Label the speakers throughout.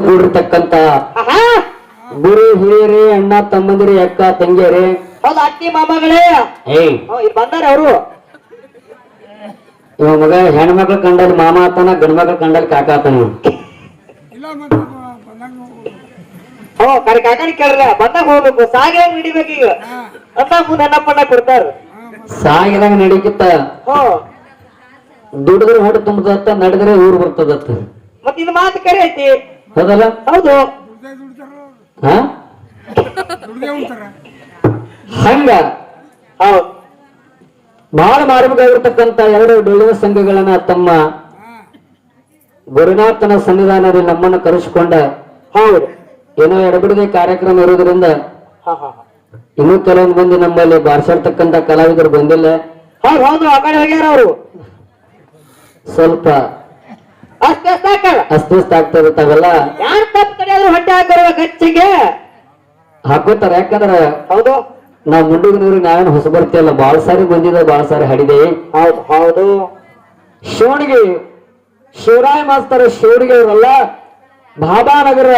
Speaker 1: ಕೂಡಿರ್ತಕ್ಕಂತ ಗುರು ಹಿರಿಯರೇ ಅಣ್ಣ ತಮ್ಮಂದಿರಿ ಅಕ್ಕ ತಂಗಿಯರೇ.
Speaker 2: ಹೌದು ಅತ್ತಿ ಮಾಮಗಳೇ? ಬಂದಾರ ಅವರು.
Speaker 1: ಇವ ಮಗ ಹೆಣ್ಮಕ್ಳು ಕಂಡಲ್ಲಿ ಮಾಮ ಆತನ ಗಂಡ್ ಮಕ್ಳು ಕಂಡಲ್ಲಿ ಕಾಕ ಆತನ
Speaker 2: ಕರೆ ಕೇಳ್ರ ಬಂದಾಗ ಹೋಗ್ಬೇಕು. ಸಾಗಿ ಈಗ? ಅಂತ ಮುಂದೆ ಅನ್ನಪ್ಪಣ್ಣ ಕೊಡ್ತಾರ.
Speaker 1: ಸಾಗಿದಾಗ ನಡೀತ
Speaker 2: ಹೋ.
Speaker 1: ದುಡಿದ್ರೆ ಹೊಟ್ಟೆ ತುಂಬದತ್ತ ನಡೆದ್ರೆ ಊರು ಬರ್ತದತ್ತ.
Speaker 2: ಮತ್ತೆ ಇದು ಮಾತು ಕರೆ ಐತಿ.
Speaker 1: ಹೌದಲ್ಲ?
Speaker 2: ಹೌದು.
Speaker 1: ಹಾ? ಹಂಗ?
Speaker 2: ಹೌದು.
Speaker 1: ಬಹಳ ಮಾರ್ಮಿಕವಾಗಿರ್ತಕ್ಕಂತ ಎರಡು ಡೊಳ್ಳಿನ ಸಂಘಗಳನ್ನ ತಮ್ಮ ಗುರುನಾಥನ ಸನ್ನಿಧಾನದಲ್ಲಿ ನಮ್ಮನ್ನು ಕರೆಸಿಕೊಂಡ
Speaker 2: ಹೌದು.
Speaker 1: ಏನೋ ಎಡಬಿಡದೆ ಕಾರ್ಯಕ್ರಮ ಇರೋದ್ರಿಂದ
Speaker 2: ಹಾ ಹಾ ಹಾ.
Speaker 1: ಇನ್ನೂ ಕೆಲವೊಂದು ಮಂದಿ ನಮ್ಮಲ್ಲಿ ಬಾರಿಸಿರ್ತಕ್ಕಂತ ಕಲಾವಿದರು ಬಂದಿಲ್ಲ.
Speaker 2: ಹೌದು ಹೌದು. ಆ ಕಡೆ ಹೋಗ್ಯಾರ ಅವರು.
Speaker 1: ಸ್ವಲ್ಪ
Speaker 2: ಅಷ್ಟೇ ಸಾಕಲ್ಲ
Speaker 1: ಅಸ್ತವ್ಯಸ್ತ ಆಗ್ತದೆ ತಾವೆಲ್ಲ.
Speaker 2: ಯಾರು ತಪ್ಪು ಕಡೆಯಾದ್ರು ಹೊಟ್ಟೆ ಹಾಕಿರ್ಬೇಕು ಹೆಚ್ಚಿಗೆ
Speaker 1: ಹಾಕೋತಾರ ಯಾಕಂದ್ರ
Speaker 2: ಹೌದು.
Speaker 1: ನಾವ್ ಮುಂಡುಗನೂರಿಗೆ ನಾವೇನು ಹೊಸ ಬರ್ತೀಯಲ್ಲ ಬಾಳ ಸಾರಿ ಬಂದಿದೆ ಬಾಳ ಸಾರಿ ಹಡಿದೆ.
Speaker 2: ಹೌದು ಹೌದು.
Speaker 1: ಶಿವಣಿಗೆ ಶಿವರಾಯ ಮಾಸ್ತರ ಶಿವಣಿಗೆ ಅವರಲ್ಲ ಭಾಬಾನಗರ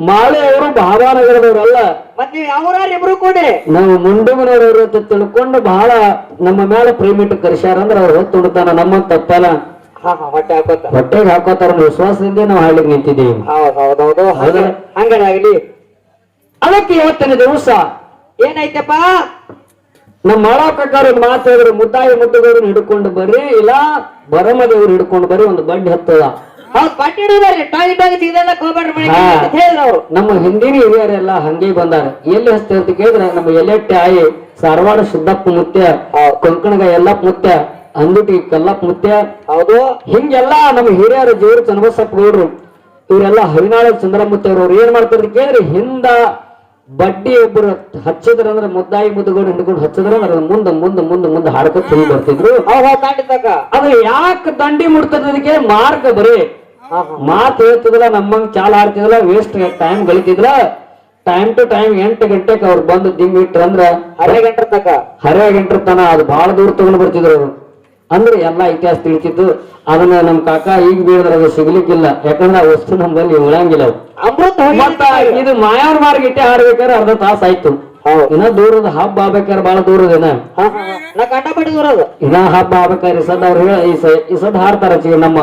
Speaker 1: ಮಾಳೆ ಅವರು ಭಾಬಾನಗರದವರಲ್ಲ.
Speaker 2: ಮತ್ತೆ ಯಾವ ಇಬ್ರು ಕೂಡಿ?
Speaker 1: ನಾವು ಮುಂಡುಗನವರು ಅಂತ ತಿಳ್ಕೊಂಡು ಬಹಳ ನಮ್ಮ ಮೇಲೆ ಪ್ರೇಮಿಟ್ಟು ಕರೆಸ್ಯಾರ ಅಂದ್ರೆ ಅವ್ರು ಹೊತ್ತು ಉಣ್ತಾನ ನಮ್ಮ ತಪ್ಪಲ್ಲ.
Speaker 2: ಹೊಟ್ಟೆ ಹಾಕೋತ.
Speaker 1: ಹೊಟ್ಟೆಗೆ ಹಾಕೋತಾರ ವಿಶ್ವಾಸದಿಂದ ನಾವು ಹಾಡ್ಲಿಕ್ಕೆ ನಿಂತಿದ್ದೀವಿ.
Speaker 2: ಹೌದು? ಹೌದು? ಹಂಗನಾಗ್ಲಿ.
Speaker 1: ಅದಕ್ಕೆ ಇವತ್ತಿನ ದಿವಸ
Speaker 2: ಏನೈತಪ್ಪ?
Speaker 1: ನಮ್ಮ ಮಾಡೋ ಪ್ರಕಾರ ಒಂದು ಮಾತು ಹೇಳಿದ್ರು ಮುದ್ದಾಯಿ ಮುದ್ದುಗೌರನ್ನ ಹಿಡ್ಕೊಂಡು ಬರ್ರಿ ಇಲ್ಲ ಬರಮದೇವ್ರು ಹಿಡ್ಕೊಂಡು ಬರ್ರಿ ಒಂದು ಬಡ್ಡಿ ಹತ್ತದ. ನಮ್ಮ ಹಿಂದಿನ ಹಿರಿಯರೆಲ್ಲ ಹಂಗೆ ಬಂದಾರ. ಎಲ್ಲಿ ಹಚ್ತೇವೆ ಅಂತ ಕೇಳಿದ್ರೆ ನಮ್ಮ ಎಲ್ಲೆಟ್ಟೆ ಆಯಿ ಸಾರವಾಡ ಶುದ್ಧಪ್ಪ ಮುತ್ಯ ಕೊಂಕಣಗ ಎಲ್ಲಪ್ಪ ಮುತ್ಯ ಅಂದುಟಿ ಕಲ್ಲಪ್ಪ ಮುತ್ಯ
Speaker 2: ಹೌದು.
Speaker 1: ಹಿಂಗೆಲ್ಲ ನಮ್ಮ ಹಿರಿಯರ ಜೋರು ಚನ್ನಬಸಪ್ಪ ಗೌಡ್ರು ಇವರೆಲ್ಲ ಹರಿನಾಳ ಚಂದ್ರಮೂರ್ತಿ ಅವ್ರು ಏನ್ ಮಾಡ್ತಾರ ಕೇಳಿದ್ರೆ ಹಿಂದ ಬಡ್ಡಿ ಒಬ್ಬರು ಹಚ್ಚಿದ್ರ ಅಂದ್ರೆ ಮುದ್ದಾಯಿ ಮುದ್ದುಗಳು ಹಿಡ್ಕೊಂಡು ಹಚ್ಚಿದ್ರ ಅಂದ್ರೆ ಮುಂದೆ ಮುಂದೆ ಮುಂದೆ ಮುಂದೆ ಹಾಡ್ಕೊತ ಹಿಂಗ್ ಬರ್ತಿದ್ರು ಅದು ಯಾಕೆ ದಂಡಿ ಮುಡ್ತದಕ್ಕೆ ಮಾರ್ಗ ಬರೀ. ಮಾತು ಹೇಳ್ತಿದ್ಲ ನಮ್ಮಂಗ್ ಚಾಲ ಆಡ್ತಿದ್ಲ ವೇಸ್ಟ್ ಟೈಮ್ ಗಳಿತಿದ್ಲ ಟೈಮ್ ಟು ಟೈಮ್ ಎಂಟು ಗಂಟೆಗೆ ಅವ್ರು ಬಂದು ದಿಂಗ್ ಇಟ್ರಂದ್ರ
Speaker 2: ಅರೆ ಗಂಟೆ ತಕ
Speaker 1: ಹರೇ ಗಂಟೆ ತನ ಅದು ಬಹಳ ದೂರ ತಗೊಂಡು ಬರ್ತಿದ್ರು ಅವ್ರು. ಅಂದ್ರೆ ಎಲ್ಲಾ ಇತಿಹಾಸ ತಿಳಿತಿದ್ದು ಅದನ್ನ ನಮ್ ಕಾಕ ಈಗ ಬೀಳಿದ್ರೆ ಅದು ಸಿಗ್ಲಿಕ್ಕಿಲ್ಲ. ಯಾಕಂದ್ರೆ ಆ ವಸ್ತು ನಮ್ದಲ್ಲಿ ಉಳಂಗಿಲ್ಲ.
Speaker 2: ಅಮೃತ
Speaker 1: ಇದು ಮಾಯಾರ್ ಮಾರ್ಗ ಇಟ್ಟೆ ಹಾಡ್ಬೇಕಾದ್ರೆ ಅರ್ಧ ತಾಸ ಆಯ್ತು. ಇನ್ನ ದೂರದ ಹಬ್ಬ ಆಗ್ಬೇಕಾದ್ರೆ ಬಹಳ ದೂರದೇನ ಇನ್ನ ಹಬ್ಬ ಆಗ್ಬೇಕಾದ್ರೆ ಈ ಸದ್ ಅವ್ರು ಹೇಳ ಈ ಸದ್ ಹಾಡ್ತಾರ ಚೀ ನಮ್ಮ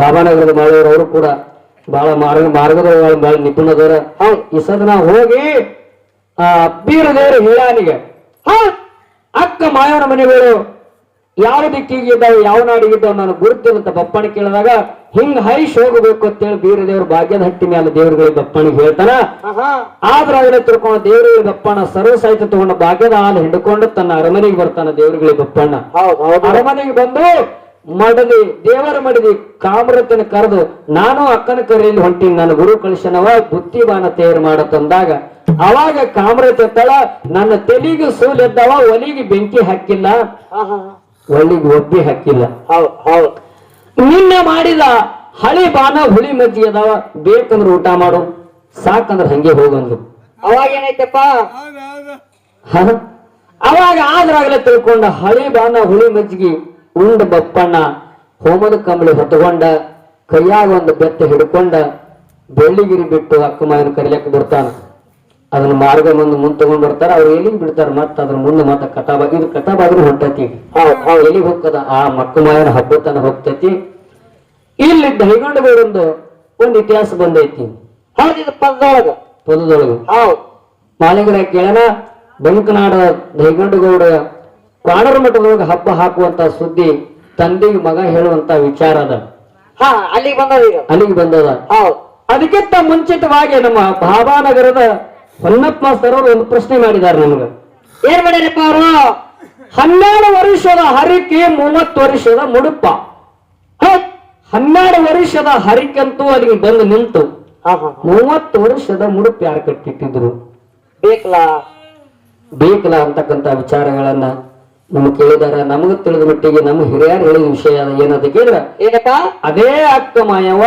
Speaker 1: ಬಾಬಾನಗರದ ಮಾಳವರು ಅವರು ಕೂಡ. ಬಹಳ ಮಾರ್ಗ ಮಾರ್ಗದ ಬಹಳ ನಿಪುಣದವ್ರ. ಈ ಸದ್ ನಾವು ಹೋಗಿ ಆ ಬೀರದೇವ್ರ ಹೇಳಾನಿಗೆ ಅಕ್ಕ ಮಾಯವನ ಮನೆಗಳು ಯಾವ ದಿಕ್ಕಿಗೆ ಇದ್ದಾವೆ ಯಾವ ನಾಡಿಗೆ ಇದ್ದಾವೆ ನಾನು ಗುರುತಿಲ್ಲಂತ ಬಪ್ಪಣ ಕೇಳಿದಾಗ ಹಿಂಗ್ ಹರಿಶ್ ಹೋಗಬೇಕು ಅಂತೇಳಿ ಬೀರದೇವ್ರ ಭಾಗ್ಯದ ಹಟ್ಟಿ ಮೇಲೆ ದೇವ್ರುಗಳಿಗೆ ಬಪ್ಪಣಿಗೆ ಹೇಳ್ತಾನ. ಆದ್ರ ಅದನ್ನ ತಿಳ್ಕೊಂಡು ದೇವರಿಗೆ ಬಪ್ಪಣ್ಣ ಸರ್ವ ಸಾಹಿತ್ಯ ತಗೊಂಡು ಭಾಗ್ಯದ ಹಾಲು ಹಿಡ್ಕೊಂಡು ತನ್ನ ಅರಮನೆಗೆ ಬರ್ತಾನ ದೇವರುಗಳಿಗೆ ಬಪ್ಪಣ್ಣ. ಅರಮನೆಗೆ ಬಂದು ಮಡದಿ ದೇವರ ಮಡದಿ ಕಾಮರತನ ಕರೆದು ನಾನು ಅಕ್ಕನ ಕರೆಯಲ್ಲಿ ಹೊಂಟೀನಿ ನನ್ನ ಗುರು ಕಳಿಸನವ ಬುದ್ಧಿವಾನ ತಯಾರು ಮಾಡತಂದಾಗ ಅವಾಗ ಕಾಮರತಿ ತಳ ನನ್ನ ತೆಲಿಗೆ ಸೂಲೆದ್ದವ ಒಲಿಗೆ ಬೆಂಕಿ ಹಾಕಿಲ್ಲ.
Speaker 2: ಹಾ.
Speaker 1: ಒಬ್ಬಿ ಹಾಕಿಲ್ಲ
Speaker 2: ಹೌದು
Speaker 1: ನಿನ್ನೆ ಮಾಡಿದ ಹಳಿ ಬಾನ ಹುಳಿ ಮಜ್ಜಿ ಅದಾವ ಬೇಕಂದ್ರೆ ಊಟ ಮಾಡು ಸಾಕಂದ್ರೆ ಹಂಗೆ ಹೋಗಂದ್ರು
Speaker 2: ಅವಾಗ
Speaker 1: ಏನೈತಪ್ಪ? ಅವಾಗ ಆದ್ರಾಗಲೇ ತಿಳ್ಕೊಂಡ ಹಳಿ ಬಾನ ಹುಳಿ ಮಜ್ಜಿಗೆ ಉಂಡ ಬಪ್ಪಣ್ಣ ಹೋಮದ ಕಂಬಳಿ ಹೊತ್ಕೊಂಡ ಕೈಯಾಗ ಒಂದು ಬೆತ್ತ ಹಿಡ್ಕೊಂಡ ಬೆಳ್ಳಿಗಿರಿ ಬಿಟ್ಟು ಅಕ್ಕ ಮಾಯನ ಕರಿಲಕ್ಕ ಬಿಡ್ತಾನ ಅದನ್ನ ಮಾರ್ಗ ಮುಂದೆ ಮುಂದೆ ತಗೊಂಡ್ ಬರ್ತಾರ ಅವ್ರು ಎಲ್ಲಿಗೆ ಬಿಡ್ತಾರ ಮತ್ತ ಅದ್ರ ಮುಂದೆ ಮತ್ತ ಕಥಾಬ ಇದು ಕಥಾಬಾದ್ರೂ ಹೊಂಟತಿ. ಎಲ್ಲಿ ಹೋಗ್ತದ? ಆ ಮಕ್ಕಳು ಮಾಯನ ಹಬ್ಬ ಹೋಗ್ತತಿ. ಹೋಗ್ತೈತಿ ಇಲ್ಲಿ ದೈಗೊಂಡಗೌಡಂದು ಒಂದು ಇತಿಹಾಸ ಬಂದೈತಿ.
Speaker 2: ಹೌದು ಪದದೊಳಗ
Speaker 1: ಪದದೊಳಗೆ
Speaker 2: ಹೌದು.
Speaker 1: ಮಾಲಿಂಗರ ಕೇಳನ ಬೆಂಕನಾಡ ದೈಗೊಂಡಗೌಡ ಮಠದ ಮಠದೊಳಗೆ ಹಬ್ಬ ಹಾಕುವಂತ ಸುದ್ದಿ ತಂದೆಗೆ ಮಗ ಹೇಳುವಂತ ವಿಚಾರ ಅದ.
Speaker 2: ಹಾ ಅಲ್ಲಿಗೆ ಬಂದದ
Speaker 1: ಅಲ್ಲಿಗೆ ಬಂದದ.
Speaker 2: ಹೌದು.
Speaker 1: ಅದಕ್ಕಿಂತ ಮುಂಚಿತವಾಗಿ ನಮ್ಮ ಭಾಬಾನಗರದ ಹೊನ್ನಪ್ಪ ಮಾಸ್ತರ್ ಅವರು ಒಂದು ಪ್ರಶ್ನೆ ಮಾಡಿದ್ದಾರೆ ನಮಗೆ.
Speaker 2: ಏನ್ ಮಾಡ್ಯಾರಪ್ಪ ಅವರು?
Speaker 1: ಹನ್ನೆರಡು ವರ್ಷದ ಹರಿಕೆ ಮೂವತ್ತು ವರ್ಷದ ಮುಡುಪ. ಹನ್ನೆರಡು ವರ್ಷದ ಹರಿಕಂತೂ ಅಲ್ಲಿಗೆ ಬಂದು ನಿಂತು. ಮೂವತ್ತು ವರ್ಷದ ಮುಡುಪು ಯಾರು ಕಟ್ಟಿಟ್ಟಿದ್ರು?
Speaker 2: ಬೇಕಲ್ಲ.
Speaker 1: ಬೇಕಲ್ಲ ಅಂತಕ್ಕಂತ ವಿಚಾರಗಳನ್ನ ನಮ್ಗೆ ಕೇಳಿದಾರ. ನಮಗ ತಿಳಿದ ಮಟ್ಟಿಗೆ ನಮ್ಮ ಹಿರಿಯರು ಹೇಳಿದ ವಿಷಯ ಏನಂತ ಕೇಳಿದ್ರ?
Speaker 2: ಏನಪ್ಪ?
Speaker 1: ಅದೇ ಅಕ್ಕ ಮಾಯವ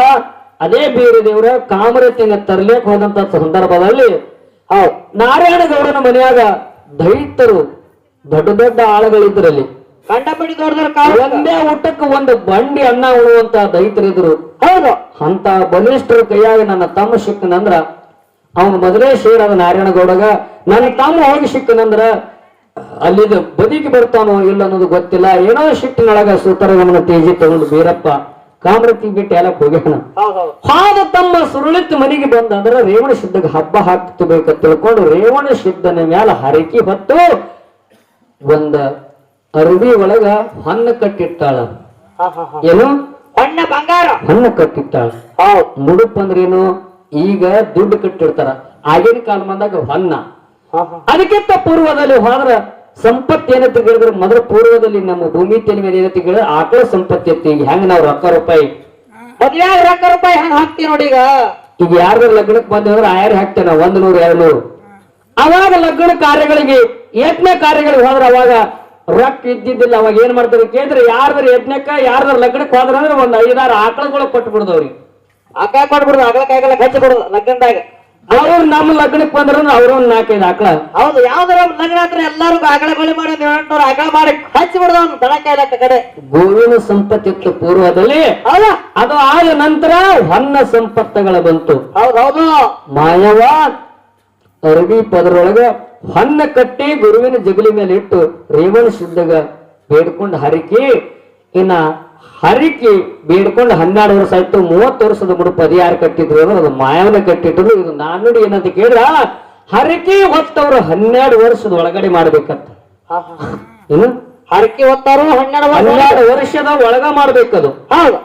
Speaker 1: ಅದೇ ಬೇರೆ ದೇವರ ಕಾಮರತಿನ ತರ್ಲೇಕ ಹೋದಂತ ಸಂದರ್ಭದಲ್ಲಿ
Speaker 2: ಹೌದು
Speaker 1: ನಾರಾಯಣ ಗೌಡನ ಮನೆಯಾಗ ದೈತರು ದೊಡ್ಡ ದೊಡ್ಡ ಆಳುಗಳಿದ್ರಲ್ಲಿ.
Speaker 2: ಕಂಡಪಡಿ
Speaker 1: ಒಂದೇ ಊಟಕ್ಕೆ ಒಂದು ಬಂಡಿ ಅನ್ನ ಉಳುವಂತ ದೈತರಿದ್ರು
Speaker 2: ಹೌದು.
Speaker 1: ಅಂತ ಬಲಿಷ್ಠರ ಕೈಯಾಗ ನನ್ನ ತಮ್ಮ ಸಿಕ್ಕನಂದ್ರ ಅವನು ಮೊದಲೇ ಸೇರದ ನಾರಾಯಣಗೌಡಗ ನನ್ನ ತಮ್ಮ ಹೋಗಿ ಸಿಕ್ಕನಂದ್ರ ಅಲ್ಲಿದ ಬದಿಗೆ ಬರ್ತಾನೋ ಇಲ್ಲ ಅನ್ನೋದು ಗೊತ್ತಿಲ್ಲ. ಏನೋ ಸಿಟ್ಟಿನೊಳಗ ಸುತರಗಮನ ತೇಜಿ ತಗೊಂಡು ಬೀರಪ್ಪ ಕಾಮರತಿ ಬಿಟ್ಟು ಎಲ್ಲ ಹೋಗ್ಯಾನ. ಹಾದ ತಮ್ಮ ಸುರುಳಿತ್ ಮನೆಗೆ ಬಂದಂದ್ರ ರೇವಣ ಶುದ್ಧಗೆ ಹಬ್ಬ ಹಾಕ್ತಬೇಕ ತಿಳ್ಕೊಂಡು ರೇವಣ ಶುದ್ಧನ ಮ್ಯಾಲ ಹರಕಿ ಹೊತ್ತು ಒಂದ ಅರವಿ ಒಳಗ ಹಣ್ಣ ಕಟ್ಟಿಟ್ಟಾಳ. ಏನು?
Speaker 2: ಹಣ್ಣ ಬಂಗಾರ.
Speaker 1: ಹಣ್ಣ ಕಟ್ಟಿಟ್ಟಾಳ. ಮುಡುಪ್ ಅಂದ್ರೇನು ಈಗ ದುಡ್ಡು ಕಟ್ಟಿರ್ತಾರ ಆಗಿನ ಕಾಲ ಬಂದಾಗ ಹೊನ್ನ. ಅದಕ್ಕಿಂತ ಪೂರ್ವದಲ್ಲಿ ಹೋದ್ರ ಸಂಪತ್ತು ಏನಂತ ಕೇಳಿದ್ರೆ ಮೊದಲ ಪೂರ್ವದಲ್ಲಿ ನಮ್ಮ ಭೂಮಿ ತೆಲಿ ಮೇಲೆ ಏನಂತ ಕೇಳಿದ್ರೆ ಆಕಳ ಸಂಪತ್ತಿ ಈಗ ಹೆಂಗ್ ನಾವು ರೊಕ್ಕ ರೂಪಾಯಿ?
Speaker 2: ಮೊದ್ಲಾಗ ರೊಕ್ಕ ರೂಪಾಯಿ ಹೆಂಗ್ ಹಾಕ್ತೀವಿ ನೋಡಿ ಈಗ?
Speaker 1: ಈಗ ಯಾರ್ದಾರ ಲಗ್ನಕ್ಕೆ ಬಂದ್ರೆ ಆಯರ್ ಹಾಕ್ತೇನೆ ಒಂದ್ ನೂರು ಎರಡು ನೂರು. ಅವಾಗ ಲಗ್ನ ಕಾರ್ಯಗಳಿಗೆ ಯಜ್ಞ ಕಾರ್ಯಗಳಿಗೆ ಹೋದ್ರ ಅವಾಗ ರೊಕ್ಕ ಇದ್ದಿದ್ದಿಲ್ಲ ಅವಾಗ ಏನ್ ಮಾಡ್ತಾರೆ ಕೇಂದ್ರ ಯಾರ್ದಾರ ಯತ್ನಕ್ಕ ಯಾರ್ದಾರ ಲಗ್ನಕ್ಕೆ ಹೋದ್ರ ಅಂದ್ರೆ ಒಂದ್ ಐದಾರು ಆಕಳಗಳು ಕೊಟ್ಟು ಆಕಳ
Speaker 2: ಅಕ್ಕ ಕೊಟ್ಬಿಡುದು ಕೈಗಳ ಖರ್ಚು ಬಿಡುದು ಲಗ್ನದಾಗ.
Speaker 1: ಅವ್ರು ನಮ್ಮ ಲಗ್ನಕ್ಕೆ ಬಂದ್ರ ಅವ್ರ ಒಂದ್ ನಾಲ್ಕೈದು ಆಕಳ.
Speaker 2: ಹೌದು ಯಾವ್ದಾರ ಲಗ್ನ ಹತ್ರ ಎಲ್ಲಾರು ಅಗಳ ಬಳಿ ಮಾಡಿ ಎಂಟ್ನೂರು ಆಕಳ ಮಾಡಿ ಹಚ್ಚಿ ಬಿಡುದು ಅವ್ನು ದಳಕಾಯಿಲಕ್ಕ ಕಡೆ.
Speaker 1: ಗೋವಿನ ಸಂಪತ್ತಿತ್ತು ಪೂರ್ವದಲ್ಲಿ.
Speaker 2: ಹೌದಾ?
Speaker 1: ಅದು ಆದ ನಂತರ ಹೊನ್ನ ಸಂಪತ್ತುಗಳ ಬಂತು.
Speaker 2: ಹೌದೌದು. ಹೌದು
Speaker 1: ಮಾಯವ ಅರಬಿ ಪದರೊಳಗ ಹೊನ್ನ ಕಟ್ಟಿ ಗುರುವಿನ ಜಗಲಿ ಮೇಲೆ ಇಟ್ಟು ರೇವಣ ಶುದ್ಧಗ ಬೇಡ್ಕೊಂಡು ಹರಿಕಿ ಇನ್ನ ಹರಿಕಿ ಬೇಡ್ಕೊಂಡು ಹನ್ನೆರಡು ವರ್ಷ ಆಯ್ತು ಮೂವತ್ತು ವರ್ಷದ ಮುಡುಪು ಅದು ಯಾರು ಕಟ್ಟಿದ್ರು ಅಂದ್ರೆ ಅದು ಮಾಯವನ ಕಟ್ಟಿದ್ರು. ಇದು ನಾನುಡಿ ಏನಂತ ಕೇಳಿದ್ರ ಹರಕೆ ಹೊತ್ತವ್ರು ಹನ್ನೆರಡು ವರ್ಷದ ಒಳಗಡೆ ಮಾಡ್ಬೇಕಂತ. ಏನು?
Speaker 2: ಹರಕೆ ಹೊತ್ತಾರು ಹನ್ನೆರಡು
Speaker 1: ಹನ್ನೆರಡು ವರ್ಷದ ಒಳಗ ಮಾಡ್ಬೇಕದು.
Speaker 2: ಹೌದು.